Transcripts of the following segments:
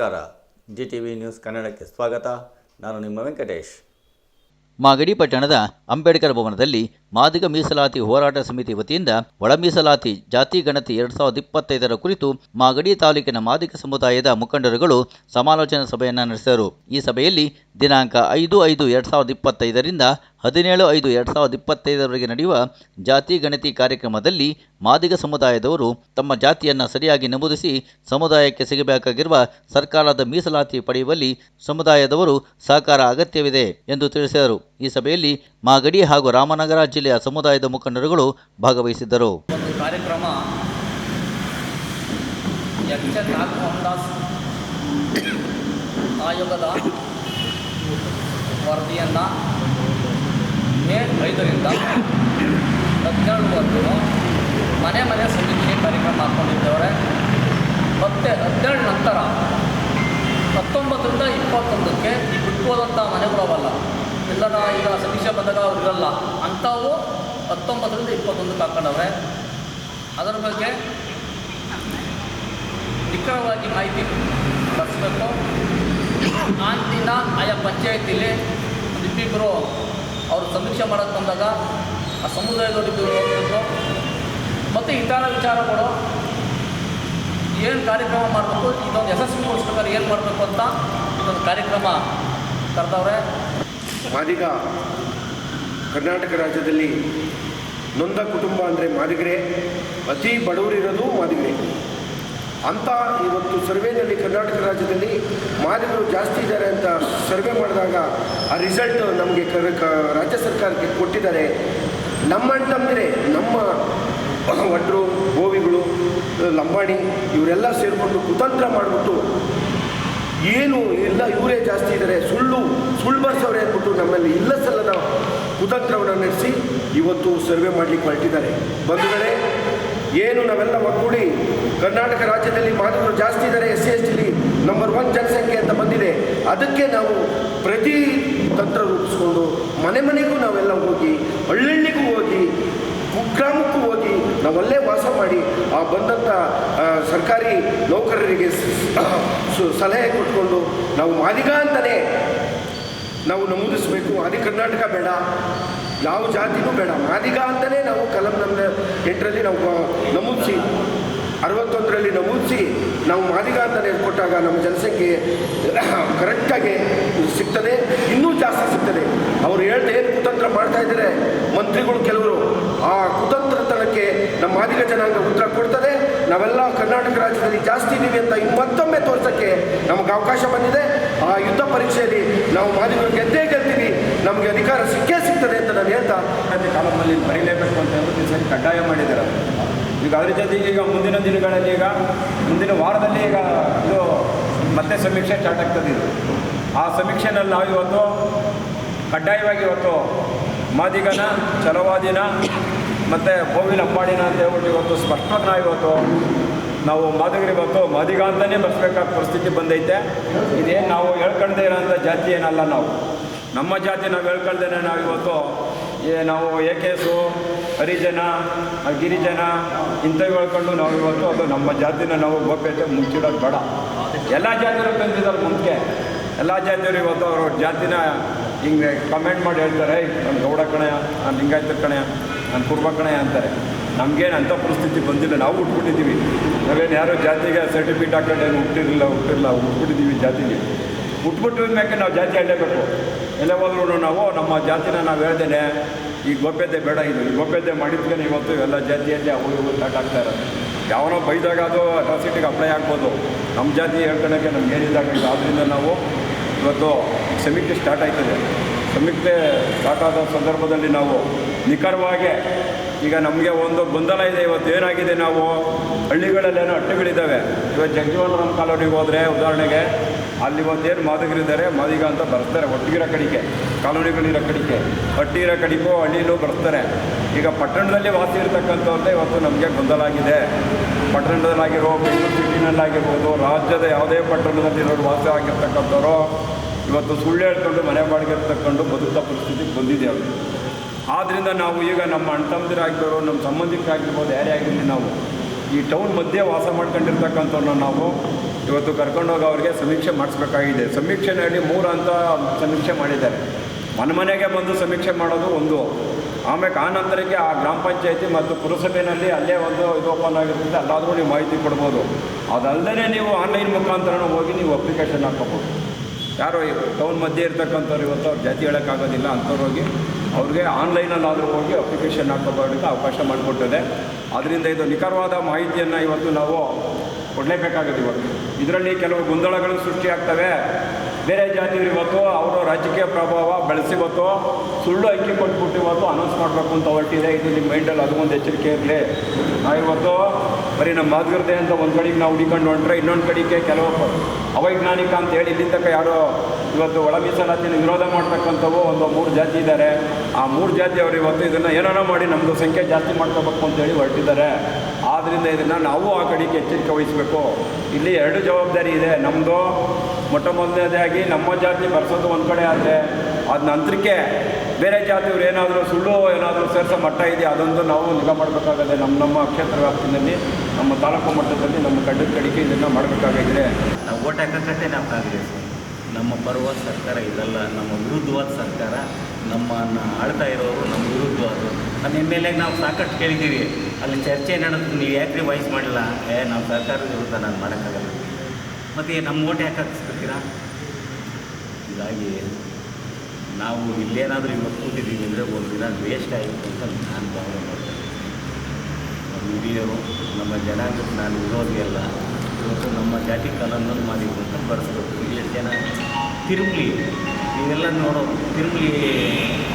ನಮಸ್ಕಾರ. G T V news ಕನ್ನಡಕ್ಕೆ ಸ್ವಾಗತ. ನಾನು ನಿಮ್ಮ ವೆಂಕಟೇಶ್. ಮಾಗಡಿ ಪಟ್ಟಣದ ಅಂಬೇಡ್ಕರ್ ಭವನದಲ್ಲಿ ಮಾದಿಗ ಮೀಸಲಾತಿ ಹೋರಾಟ ಸಮಿತಿ ವತಿಯಿಂದ ಒಳ ಮೀಸಲಾತಿ ಜಾತಿ ಗಣತಿ ಎರಡು ಸಾವಿರದ ಇಪ್ಪತ್ತೈದರ ಕುರಿತು ಮಾಗಡಿ ತಾಲೂಕಿನ ಮಾದಿಗ ಸಮುದಾಯದ ಮುಖಂಡರುಗಳು ಸಮಾಲೋಚನಾ ಸಭೆಯನ್ನು ನಡೆಸಿದರು. ಈ ಸಭೆಯಲ್ಲಿ ದಿನಾಂಕ ಐದು ಐದು ಎರಡು ಸಾವಿರದ ಇಪ್ಪತ್ತೈದರಿಂದ ಹದಿನೇಳು ಐದು ಎರಡು ಸಾವಿರದ ಇಪ್ಪತ್ತೈದರವರೆಗೆ ನಡೆಯುವ ಜಾತಿ ಗಣತಿ ಕಾರ್ಯಕ್ರಮದಲ್ಲಿ ಮಾದಿಗ ಸಮುದಾಯದವರು ತಮ್ಮ ಜಾತಿಯನ್ನು ಸರಿಯಾಗಿ ನಮೂದಿಸಿ ಸಮುದಾಯಕ್ಕೆ ಸಿಗಬೇಕಾಗಿರುವ ಸರ್ಕಾರದ ಮೀಸಲಾತಿ ಪಡೆಯುವಲ್ಲಿ ಸಮುದಾಯದವರು ಸಹಕಾರ ಅಗತ್ಯವಿದೆ ಎಂದು ತಿಳಿಸಿದರು. ಈ ಸಭೆಯಲ್ಲಿ ಮಾಗಡಿ ಹಾಗೂ ರಾಮನಗರ ಜಿಲ್ಲೆಯ ಸಮುದಾಯದ ಮುಖಂಡರುಗಳು ಭಾಗವಹಿಸಿದ್ದರು. ಆಯೋಗದ ವರದಿಯನ್ನು ಮೇ ಐದರಿಂದ ಹದಿನೇಳವರೆಗೂ ಮನೆ ಮನೆ ಸಮೀಕ್ಷೆ ಕಾರ್ಯಕ್ರಮ ಹಾಕ್ಕೊಂಡಿದ್ದೇವೆ ಮತ್ತೆ ಹದಿನೇಳು ನಂತರ ಹತ್ತೊಂಬತ್ತರಿಂದ ಇಪ್ಪತ್ತೊಂದಕ್ಕೆ ಈ ಮನೆಗಳು ಮನೆಗಳವಲ್ಲ ಎಲ್ಲರ ಈಗ ಸಮೀಕ್ಷೆ ಬಂದಾಗ ಅವ್ರು ಅಂಥವು ಹತ್ತೊಂಬತ್ತರಿಂದ ಇಪ್ಪತ್ತೊಂದಕ್ಕೆ ಹಾಕೊಂಡವ್ರೆ. ಅದರ ಬಗ್ಗೆ ನಿಖರವಾಗಿ ಮಾಹಿತಿ ಕಳಿಸ್ಬೇಕು ಆ ದಿನ ಆಯಾ ಪಂಚಾಯತಿಲಿ ಇಬ್ಬಿಬ್ಬರು ಅವರು ಸಮೀಕ್ಷೆ ಮಾಡೋಕ್ಕೆ ಬಂದಾಗ ಆ ಸಮುದಾಯದವರಿಗೆ ಹೋಗಬೇಕು ಮತ್ತು ಇತರ ವಿಚಾರಗಳು, ಏನು ಕಾರ್ಯಕ್ರಮ ಮಾಡಬೇಕು, ಇದೊಂದು ಯಶಸ್ವಿಗೊಳಿಸ್ಬೇಕಾದ್ರೆ ಏನು ಮಾಡಬೇಕು ಅಂತ ಇದೊಂದು ಕಾರ್ಯಕ್ರಮ ಕರೆದವ್ರೆ. ಮಾದಿಗ, ಕರ್ನಾಟಕ ರಾಜ್ಯದಲ್ಲಿ ನೊಂದ ಕುಟುಂಬ ಅಂದರೆ ಮಾದಿಗರೆ. ಅತಿ ಬಡವರಿರೋದು ಮಾದಿಗರೇ. ಅಂಥ ಇವತ್ತು ಸರ್ವೆನಲ್ಲಿ ಕರ್ನಾಟಕ ರಾಜ್ಯದಲ್ಲಿ ಮಾಲೀಕರು ಜಾಸ್ತಿ ಇದ್ದಾರೆ ಅಂತ ಸರ್ವೆ ಮಾಡಿದಾಗ ಆ ರಿಸಲ್ಟ್ ನಮಗೆ ರಾಜ್ಯ ಸರ್ಕಾರಕ್ಕೆ ಕೊಟ್ಟಿದ್ದಾರೆ. ನಮ್ಮ ಅಂತಂದರೆ ನಮ್ಮ ಒಡ್ರು ಗೋವಿಗಳು, ಲಂಬಾಣಿ ಇವರೆಲ್ಲ ಸೇರಿಕೊಂಡು ಕುತಂತ್ರ ಮಾಡಿಬಿಟ್ಟು ಏನು ಎಲ್ಲ ಇವರೇ ಜಾಸ್ತಿ ಇದ್ದಾರೆ, ಸುಳ್ಳು ಸುಳ್ಳು ಬರ್ಸವ್ರೆ ಅಂದ್ಬಿಟ್ಟು ನಮ್ಮಲ್ಲಿ ಇಲ್ಲ ಸಲ್ಲದ ಕುತಂತ್ರವನ್ನು ನಡೆಸಿ ಇವತ್ತು ಸರ್ವೆ ಮಾಡಲಿಕ್ಕೆ ಹೊರಟಿದ್ದಾರೆ. ಬಂಧುಗಳೇ ಏನು ನಾವೆಲ್ಲ ಒಗ್ಗೂಡಿ ಕರ್ನಾಟಕ ರಾಜ್ಯದಲ್ಲಿ ಮಾದರು ಜಾಸ್ತಿ ಇದ್ದಾರೆ, ಎಸ್ ಸಿ, ಎಸ್ ಟಿಲಿ ನಂಬರ್ ಒನ್ ಜನಸಂಖ್ಯೆ ಅಂತ ಬಂದಿದೆ. ಅದಕ್ಕೆ ನಾವು ಪ್ರತಿ ತಂತ್ರ ರೂಪಿಸ್ಕೊಂಡು ಮನೆ ಮನೆಗೂ ನಾವೆಲ್ಲ ಹೋಗಿ ಹಳ್ಳಿಗೂ ಹೋಗಿ, ಕುಗ್ರಾಮಕ್ಕೂ ಹೋಗಿ ನಾವಲ್ಲೇ ವಾಸ ಮಾಡಿ ಆ ಬಂದಂಥ ಸರ್ಕಾರಿ ನೌಕರರಿಗೆ ಸಲಹೆ ಕೊಟ್ಕೊಂಡು ನಾವು ಮಾದಿಗ ಅಂತಲೇ ನಾವು ನಮೂದಿಸಬೇಕು. ಆದಿ ಕರ್ನಾಟಕ ಬೇಡ. ಯಾವ ಜಾತಿನೂ ಬೇಡ. ಮಾದಿಗ ಅಂತಲೇ ನಾವು ಕಲಂ ನಮ್ಮ ಎಂಟರಲ್ಲಿ ನಾವು ನಮೂದಿಸಿ, ಅರವತ್ತೊಂದರಲ್ಲಿ ನಮೂದಿಸಿ ನಾವು ಮಾದಿಗ ಅಂತಲೇ ಕೊಟ್ಟಾಗ ನಮ್ಮ ಜನಸಂಖ್ಯೆ ಕರೆಕ್ಟಾಗಿ ಸಿಗ್ತದೆ, ಇನ್ನೂ ಜಾಸ್ತಿ ಸಿಗ್ತದೆ. ಅವರು ಹೇಳ್ದೆ ಏನು ಕುತಂತ್ರ ಮಾಡ್ತಾ ಇದ್ದಾರೆ, ಮಂತ್ರಿಗಳು ಕೆಲವರು, ಆ ಕುತಂತ್ರತನಕ್ಕೆ ನಮ್ಮ ಮಾದಿಗ ಜನಾಂಗ ಉತ್ತರ ಕೊಡ್ತದೆ. ನಾವೆಲ್ಲ ಕರ್ನಾಟಕ ರಾಜ್ಯದಲ್ಲಿ ಜಾಸ್ತಿ ಇದ್ದೀವಿ ಅಂತ ಇನ್ನು ಮತ್ತೊಮ್ಮೆ ತೋರ್ಸೋಕ್ಕೆ ನಮಗೆ ಅವಕಾಶ ಬಂದಿದೆ. ಆ ಯುದ್ಧ ಪರೀಕ್ಷೆಯಲ್ಲಿ ನಾವು ಮಾದಿಗರು ಗೆದ್ದೇ ಗೆಲ್ತೀವಿ. ನಮಗೆ ಅಧಿಕಾರ ಸಿಕ್ಕೇ ಸಿಗ್ತದೆ ಅಂತ ನಾನು ಹೇಳ್ತಾ ಪ್ರತಿ ಕಾಲಮಲ್ಲಿ ಬರೀಲೇಬೇಕು ಅಂತ ಹೇಳ್ಬಿಟ್ಟು ಸರಿ ಕಡ್ಡಾಯ ಮಾಡಿದ್ದಾರೆ. ಈಗ ಅದ್ರ ಜೊತೆಗೆ ಈಗ ಮುಂದಿನ ದಿನಗಳಲ್ಲಿ ಈಗ, ಮುಂದಿನ ವಾರದಲ್ಲಿ ಈಗ ಇದು ಮತ್ತೆ ಸಮೀಕ್ಷೆ ಸ್ಟಾರ್ಟ್ ಆಗ್ತದೆ ಇದು. ಆ ಸಮೀಕ್ಷೆನಲ್ಲಿ ನಾವು ಇವತ್ತು ಕಡ್ಡಾಯವಾಗಿ ಇವತ್ತು ಮಾದಿಗನ ಚಲವಾದಿನ ಮತ್ತು ಬೋವಿನ ಅಪ್ಪಾಡಿನ ಅಂತ ಹೇಳ್ಬಿಟ್ಟು ಇವತ್ತು ಸ್ಪಷ್ಟವಾಗಿ ನಾವು ಇವತ್ತು ನಾವು ಮಾದಿಗರು ಇವತ್ತು ಮಾದಿಗ ಅಂತಲೇ ಬರೆಸ್ಬೇಕಾದ ಪರಿಸ್ಥಿತಿ ಬಂದೈತೆ. ಇದೇನು ನಾವು ಹೇಳ್ಕೊಂಡೇ ಇರೋಂಥ ಜಾತಿ ಏನಲ್ಲ ನಾವು. ನಮ್ಮ ಜಾತಿ ನಾವು ಹೇಳ್ಕೊಳ್ದೇನೆ ನಾವು ಇವತ್ತು. ಏ, ನಾವು ಏಕೇಸು ಹರಿಜನ ಆ ಗಿರಿಜನ, ಇಂಥವು ಹೇಳ್ಕೊಂಡು ನಾವು ಇವತ್ತು ಅದು ನಮ್ಮ ಜಾತಿನ ನಾವು ಗೋಪ್ಯತೆ ಮುಚ್ಚಿಡೋದು ಬೇಡ. ಎಲ್ಲ ಜಾತಿಯವರು ತಂದಿದ್ದಾರೆ ಮುಂದೆ ಎಲ್ಲ ಜಾತಿಯವರು ಇವತ್ತು ಅವರು ಜಾತಿನ ಹಿಂಗೆ ಕಮೆಂಟ್ ಮಾಡಿ ಹೇಳ್ತಾರೆ ನಾನು ಗೌಡ ಕಣೆಯ ನಾನು ಲಿಂಗಾಯತ ಕಣೆಯ ನಾನು ಕುರ್ಬ ಕಣೆಯ ಅಂತಾರೆ. ನಮಗೇನು ಅಂಥ ಪರಿಸ್ಥಿತಿ ಬಂದಿಲ್ಲ. ನಾವು ಹುಟ್ಬಿಟ್ಟಿದ್ದೀವಿ. ನಾವೇನು ಯಾರೋ ಜಾತಿಗೆ ಸರ್ಟಿಫಿಕೇಟ್ ಹಾಕೊಂಡು ಏನು ಹುಟ್ಟಿರಲಿಲ್ಲ ಹುಟ್ಟಿರಲಿಲ್ಲ, ಹುಟ್ಬಿಟ್ಟಿದ್ದೀವಿ ಜಾತಿಗೆ. ಹುಟ್ಬಿಟ್ಟು ಮೇಲೆ ನಾವು ಜಾತಿ ಹೇಳಲೇಬೇಕು ಎಲ್ಲ ಹೋದ್ರೂ ನಾವು ನಮ್ಮ ಜಾತಿನ ನಾವು ಹೇಳ್ದೇನೆ, ಈ ಗೋಪ್ಯತೆ ಬೇಡ ಇದು. ಈ ಗೋಪ್ಯತೆ ಮಾಡಿದ್ಮೇಲೆ ಇವತ್ತು ಎಲ್ಲ ಜಾತಿಯಲ್ಲಿ ಅವು ಇವು ಸ್ಟಾರ್ಟ್ ಆಗ್ತಾ ಇರೋದು. ಯಾವನೋ ಬೈದಾಗ ಅದು ಅಟ್ರಾಸಿಟಿಗೆ ಅಪ್ಲೈ ಆಗ್ಬೋದು. ನಮ್ಮ ಜಾತಿ ಹೇಳ್ಕೊಳಕ್ಕೆ ನಮ್ಗೆ ಏನಿದ್ದಾಗ ಆದ್ದರಿಂದ ನಾವು ಇವತ್ತು ಸಮೀಕ್ಷೆ ಸ್ಟಾರ್ಟ್ ಆಯ್ತದೆ. ಸಮೀಕ್ಷೆ ಸ್ಟಾರ್ಟ್ ಆದ ಸಂದರ್ಭದಲ್ಲಿ ನಾವು ನಿಖರವಾಗಿ ಈಗ ನಮಗೆ ಒಂದು ಗೊಂದಲ ಇದೆ. ಇವತ್ತು ಏನಾಗಿದೆ ನಾವು ಹಳ್ಳಿಗಳಲ್ಲೇನೋ ಹಟ್ಟಿಗಳಿದ್ದಾವೆ. ಇವತ್ತು ಜಗಜೀವನರಾಮ್ ಕಾಲೋನಿಗೆ ಹೋದರೆ ಉದಾಹರಣೆಗೆ ಅಲ್ಲಿ ಒಂದೇನು ಮಾದಿಗರಿದ್ದಾರೆ ಮಾದಿಗ ಅಂತ ಬರ್ತಾರೆ, ಒಟ್ಟಿಗಿರೋ ಕಡೆಗೆ ಕಾಲೋನಿಗಳಿರೋ ಕಡೆಗೆ ಹಟ್ಟಿ ಇರೋ ಕಡೆಗೂ ಹಳ್ಳಿಲೂ ಬರ್ತಾರೆ. ಈಗ ಪಟ್ಟಣದಲ್ಲಿ ವಾಸಿ ಇರತಕ್ಕಂಥವ್ರದ್ದೇ ಇವತ್ತು ನಮಗೆ ಗೊಂದಲ ಆಗಿದೆ. ಪಟ್ಟಣದಲ್ಲಾಗಿರೋ ಬೆಂಗಳೂರು ಸಿಟಿನಲ್ಲಾಗಿರ್ಬೋದು, ರಾಜ್ಯದ ಯಾವುದೇ ಪಟ್ಟಣದಲ್ಲಿ ಇರೋರು ವಾಸ ಆಗಿರ್ತಕ್ಕಂಥವ್ರು ಇವತ್ತು ಸುಳ್ಳು ಹೇಳ್ಕೊಂಡು ಮನೆ ಬಾಡಿಗೆ ತಕ್ಕೊಂಡು ಪರಿಸ್ಥಿತಿ ಪರಿಸ್ಥಿತಿಗೆ ಬಂದಿದೆ ಅವರು. ಆದ್ದರಿಂದ ನಾವು ಈಗ ನಮ್ಮ ಅಣ್ಣ ಆಗಿರೋ ನಮ್ಮ ಸಂಬಂಧಿಕರಾಗಿರ್ಬೋದು, ಯಾರೇ ಆಗಿರಲಿ ನಾವು, ಈ ಟೌನ್ ಮಧ್ಯೆ ವಾಸ ಮಾಡ್ಕೊಂಡಿರ್ತಕ್ಕಂಥವ್ರನ್ನ ನಾವು ಇವತ್ತು ಕರ್ಕೊಂಡೋಗಿ ಅವ್ರಿಗೆ ಸಮೀಕ್ಷೆ ಮಾಡಿಸ್ಬೇಕಾಗಿದೆ. ಸಮೀಕ್ಷೆನಲ್ಲಿ ಮೂರು ಅಂತ ಸಮೀಕ್ಷೆ ಮಾಡಿದ್ದಾರೆ. ಮನೆ ಮನೆಗೆ ಬಂದು ಸಮೀಕ್ಷೆ ಮಾಡೋದು ಒಂದು. ಆಮೇಲೆ ಆ ನಂತರಕ್ಕೆ ಆ ಗ್ರಾಮ ಪಂಚಾಯತಿ ಮತ್ತು ಪುರಸಭೆಯಲ್ಲಿ ಅಲ್ಲೇ ಒಂದು ಇದು ಓಪನ್ ಆಗಿರ್ತದೆ. ಅಲ್ಲಾದರೂ ನೀವು ಮಾಹಿತಿ ಕೊಡ್ಬೋದು. ಅದಲ್ಲದೆ ನೀವು ಆನ್ಲೈನ್ ಮುಖಾಂತರ ಹೋಗಿ ನೀವು ಅಪ್ಲಿಕೇಶನ್ ಹಾಕೋಬೋದು ಯಾರೋ ಟೌನ್ ಮಧ್ಯೆ ಇರ್ತಕ್ಕಂಥವ್ರು ಇವತ್ತು ಅವ್ರ ಜಾತಿ ಹೇಳೋಕ್ಕಾಗೋದಿಲ್ಲ ಅಂಥವ್ರು ಹೋಗಿ ಅವ್ರಿಗೆ ಆನ್ಲೈನಲ್ಲಾದರೂ ಹೋಗಿ ಅಪ್ಲಿಕೇಶನ್ ಹಾಕೋಬೋದಕ್ಕೆ ಅವಕಾಶ ಮಾಡಿಕೊಟ್ಟಿದೆ. ಅದರಿಂದ ಇದು ನಿಖರವಾದ ಮಾಹಿತಿಯನ್ನು ಇವತ್ತು ನಾವು ಕೊಡಲೇಬೇಕಾಗುತ್ತೆ ಇವತ್ತು ಇದರಲ್ಲಿ ಕೆಲವು ಗೊಂದಲಗಳು ಸೃಷ್ಟಿಯಾಗ್ತವೆ. ಬೇರೆ ಜಾತಿಯವರು ಇವತ್ತು ಅವರ ರಾಜಕೀಯ ಪ್ರಭಾವ ಬೆಳೆಸಿ ಇವತ್ತು ಸುಳ್ಳು ಅಕ್ಕಿ ಕೊಟ್ಬಿಟ್ಟು ಇವತ್ತು ಅನೌನ್ಸ್ ಮಾಡಬೇಕು ಅಂತ ಹೊರಟಿದೆ. ಇದು ನಿಮ್ಮ ಮೈಂಡಲ್ಲಿ ಅದೊಂದು ಎಚ್ಚರಿಕೆ ಇರಲಿ. ಇವತ್ತು ಬರೀ ನಮ್ಮ ಮಾತುಕತೆ ಅಂತ ಒಂದು ಕಡೆಗೆ ನಾವು ಹುಡಿಕೊಂಡು ಹೊಂಟ್ರೆ ಇನ್ನೊಂದು ಕಡೆಗೆ ಕೆಲವು ಅವೈಜ್ಞಾನಿಕ ಅಂತ ಹೇಳಿ ಇಲ್ಲಿ ತನಕ ಯಾರೋ ಇವತ್ತು ಒಳ ಮೀಸಲಾತಿನ ವಿರೋಧ ಮಾಡ್ತಕ್ಕಂಥವು ಒಂದು ಮೂರು ಜಾತಿ ಇದ್ದಾರೆ ಆ ಮೂರು ಜಾತಿ ಅವರು ಇವತ್ತು ಇದನ್ನು ಏನಾರ ಮಾಡಿ ನಮ್ಮದು ಸಂಖ್ಯೆ ಜಾಸ್ತಿ ಮಾಡ್ಕೋಬೇಕು ಅಂತೇಳಿ ಹೊರಟಿದ್ದಾರೆ. ಆದ್ದರಿಂದ ಇದನ್ನು ನಾವು ಆ ಕಡೆಗೆ ಎಚ್ಚರಿಕೆ ವಹಿಸಬೇಕು. ಇಲ್ಲಿ ಎರಡು ಜವಾಬ್ದಾರಿ ಇದೆ. ನಮ್ಮದು ಮೊಟ್ಟ ಮೊದಲನೇದಾಗಿ ನಮ್ಮ ಜಾತಿ ಬರ್ಸೋದು ಒಂದು ಕಡೆ ಆದರೆ ಅದ ನಂತರಕ್ಕೆ ಬೇರೆ ಜಾತಿಯವರು ಏನಾದರೂ ಸುಳ್ಳು ಏನಾದರೂ ಸೇರಿಸೋ ಮಟ್ಟ ಇದೆ ಅದೊಂದು ನಾವು ನಿಗಾ ಮಾಡಬೇಕಾಗದೆ ನಮ್ಮ ನಮ್ಮ ಕ್ಷೇತ್ರ ವ್ಯಾಪ್ತಿಯಲ್ಲಿ ನಮ್ಮ ತಾಲೂಕು ಮಟ್ಟದಲ್ಲಿ ನಮ್ಮ ಕಡ್ಡ ಕಡಿಕೆ ಇದನ್ನು ಮಾಡಬೇಕಾಗಿದೆ. ನಾವು ಓಟ್ ಹಾಕಕ್ಕೆ ನಾವು ಕಾಂಗ್ರೆಸ್. ನಮ್ಮ ಬರುವ ಸರ್ಕಾರ ಇದಲ್ಲ, ನಮ್ಮ ವಿರುದ್ಧವಾದ ಸರ್ಕಾರ, ನಮ್ಮನ್ನು ಆಳ್ತಾ ಇರೋರು ನಮ್ಮ ವಿರುದ್ಧವಾದರು ನಮ್ಮ ಎಂ ಎಲ್ ನಾವು ಸಾಕಷ್ಟು ಕೇಳಿದ್ದೀವಿ. ಅಲ್ಲಿ ಚರ್ಚೆ ನಡೆದು ನೀವು ಯಾಕೆ ವಾಯ್ಸ್ ಮಾಡಿಲ್ಲ? ಏ, ನಮ್ಮ ಸರ್ಕಾರದ ವಿರುದ್ಧ ನಾನು ಮಾಡೋಕ್ಕಾಗಲ್ಲ. ಮತ್ತು ನಮ್ಮ ಓಟ್ ಯಾಕೆ ಹಾಕಿಸ್ಕೊತೀರಾ? ಹೀಗಾಗಿ ನಾವು ಇಲ್ಲೇನಾದರೂ ಇವತ್ತು ಕೂತಿದ್ದೀವಿ ಅಂದರೆ ಒಂದು ದಿನ ವೇಸ್ಟ್ ಆಯಿತು ಅಂತ ನಾನು ಭಾವನೆ ಮಾಡ್ತೇನೆ. ನಮ್ಮ ಹಿರಿಯರು, ನಮ್ಮ ಜನಾಂಗಕ್ಕೆ ನಾನು ವಿರೋಧಿ ಅಲ್ಲ. ಇವತ್ತು ನಮ್ಮ ಜಾತಿ ಕಲನ್ನು ಮಾಡಿದ್ರು ಅಂತ ಬರೆಸ್ಬೇಕು ಇಲ್ಲಿ ಜನ ತಿರುಮಲಿ, ನೀವೆಲ್ಲ ನೋಡೋ ತಿರುಮಲಿ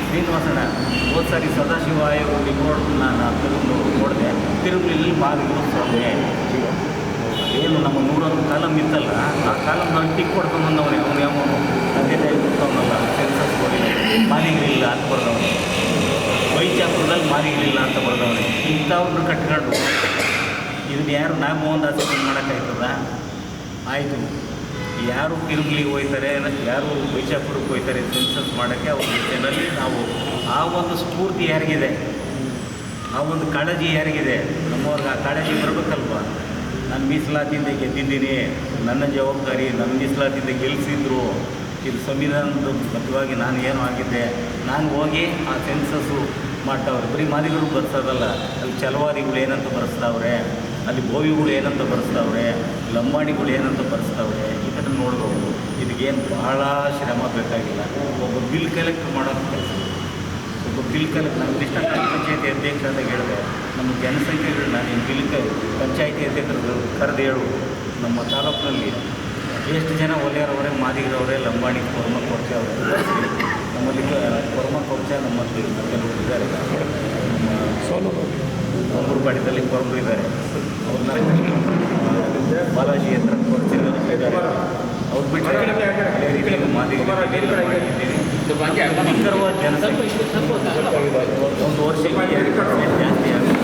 ಶ್ರೀನಿವಾಸಣ್ಣ ಹೋದ ಸಾರಿ ಸದಾಶಿವಾಯ ರಿಪೋರ್ಟ್ ನಾನು ತಿರುಗಿ ನೋಡಿದೆ. ತಿರುಮಲಿಲಿ ಸೊನ್ನೆ ಸ್ವಾಮಿ ಏನು ನಮ್ಮ ನೂರೊಂದು ಕಾಲಂ ಇತ್ತಲ್ಲ, ಆ ಕಾಲಂ ನಾನು ಟಿಕ್ ಕೊಡ್ಕೊಂಬಂದವನೇ ಅವನು ಯಾವ ಅದೇ ಕೊಡ್ತಾವನಲ್ಲ ಸೆನ್ಸಸ್ ಕೊಡಿಲ್ಲ ಮಾಲಿಗಳಿಲ್ಲ ಅಂತ ಬರ್ದವನು. ವೈಚಾಪುರದಲ್ಲಿ ಮಾರಿಗಳಿಲ್ಲ ಅಂತ ಬರ್ದವನೆ. ಇಂಥವ್ರನ್ನ ಕಟ್ಕೊಂಡು ಇದನ್ನ ಯಾರು ನಾಗಮೋಹನ್ ದಾಸ್ ಮಾಡೋಕ್ಕಾಯ್ತದ? ಆಯಿತು. ಯಾರು ತಿರುಗ್ಲಿಗೆ ಹೋಯ್ತಾರೆ ಯಾರು ವೈಚಾಪುರಕ್ಕೆ ಹೋಯ್ತಾರೆ ಸೆನ್ಸಸ್ ಮಾಡೋಕ್ಕೆ ಅವ್ರ ಜೊತೆಯಲ್ಲಿ ನಾವು ಆ ಒಂದು ಸ್ಫೂರ್ತಿ ಯಾರಿಗಿದೆ? ಆ ಒಂದು ಕಾಳಜಿ ಯಾರಿಗಿದೆ? ನಮ್ಮವ್ರಿಗೆ ಆ ಕಾಳಜಿ ಬರಬೇಕಲ್ವ? ನಾನು ಮೀಸಲಾತಿಯಿಂದ ಗೆದ್ದಿದ್ದೀನಿ, ನನ್ನ ಜವಾಬ್ದಾರಿ ನನ್ನ ಮೀಸಲಾತಿಯಿಂದ ಗೆಲ್ಲಿಸಿದ್ರು ಇದು ಸಂವಿಧಾನದ ಬದ್ಧವಾಗಿ ನಾನು ಏನು ಆಗಿದ್ದೆ. ನಾನು ಹೋಗಿ ಆ ಸೆನ್ಸಸ್ಸು ಮಾಡ್ತಾವ್ರೆ. ಬರೀ ಮಾದಿಗರು ಬರ್ಸೋದಲ್ಲ, ಅಲ್ಲಿ ಚಲವಾದಿಗಳು ಏನಂತ ಬರೆಸ್ತಾವ್ರೆ, ಅಲ್ಲಿ ಬೋವಿಗಳು ಏನಂತ ಬರೆಸ್ತಾವ್ರೆ, ಲಂಬಾಣಿಗಳು ಏನಂತ ಬರೆಸ್ತಾವ್ರೆ ಇದನ್ನು ನೋಡ್ಬೋದು. ಇದಕ್ಕೇನು ಬಹಳ ಶ್ರಮ ಬೇಕಾಗಿಲ್ಲ. ಒಬ್ಬ ಬಿಲ್ ಕಲೆಕ್ಟ್ ಮಾಡೋದು ಕೃಷ್ಣ ಗ್ರಾಮ ಪಂಚಾಯತಿ ಅಧ್ಯಕ್ಷ ಅಂತ ಹೇಳಿದೆ ನಮ್ಮ ಜನಸಂಖ್ಯೆಗಳನ್ನ ನೀವು ಬಿಲ್ ಕ ಪಂಚಾಯತಿ ಅಧ್ಯಕ್ಷರು ಕರೆದು ಹೇಳು ನಮ್ಮ ತಾಲೂಕಿನಲ್ಲಿ ಎಷ್ಟು ಜನ ಒಲೆಯರವರೇ, ಮಾದಿಗರವರೇ, ಲಂಬಾಣಿ ಕೊರ್ಮ ಕೊರ್ಚ ಅವರು ನಮ್ಮಲ್ಲಿ ಕೊರ್ಮ ಕೊರ್ಚ ನಮ್ಮಲ್ಲಿ ಕೆಲವರು ಇದ್ದಾರೆ. ನಮ್ಮ ಕೊಮ್ಮೂರುಪಾಡ್ಯದಲ್ಲಿ ಕೊರಮರು ಇದ್ದಾರೆ. ಅವ್ರನ್ನ ಬಾಲಾಜಿ ಹತ್ರ ಕೊರ್ಚಿರೋರು ಇದ್ದಾರೆ. ಅವ್ರು ಬಿಟ್ಟರೆ ಅದೇ ಜನಸಂಖ್ಯೆ ಒಂದು ವರ್ಷಕ್ಕೆ ಜಾಸ್ತಿ ಆಗುತ್ತೆ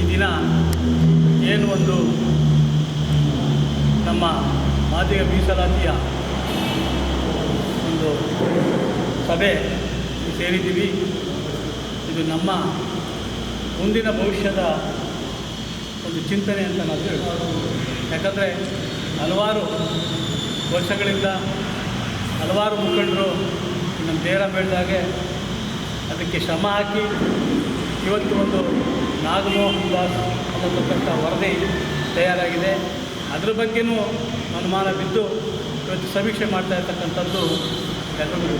ಈ ದಿನ ಏನು ಒಂದು ನಮ್ಮ ಮಾದಿಗ ಮೀಸಲಾತಿಯ ಒಂದು ಸಭೆ ಸೇರಿದ್ದೀವಿ. ಇದು ನಮ್ಮ ಮುಂದಿನ ಭವಿಷ್ಯದ ಒಂದು ಚಿಂತನೆ ಅಂತ ನಾವು ಹೇಳ್ಬೋದು. ಯಾಕಂದರೆ ಹಲವಾರು ವರ್ಷಗಳಿಂದ ಹಲವಾರು ಮುಖಂಡರು ನಮ್ಮ ದೇಹ ಬೆಳೆದಾಗೆ ಅದಕ್ಕೆ ಶ್ರಮ ಹಾಕಿ ಇವತ್ತು ಒಂದು ನಾಗಮೋಹನ್ ದಾಸ್ ಅನ್ನತಕ್ಕಂಥ ವರದಿ ತಯಾರಾಗಿದೆ. ಅದ್ರ ಬಗ್ಗೆನೂ ಅನುಮಾನ ಬಿದ್ದು ಇವತ್ತು ಸಮೀಕ್ಷೆ ಮಾಡ್ತಾ ಇರ್ತಕ್ಕಂಥದ್ದು ಎಲ್ಲರಿಗೂ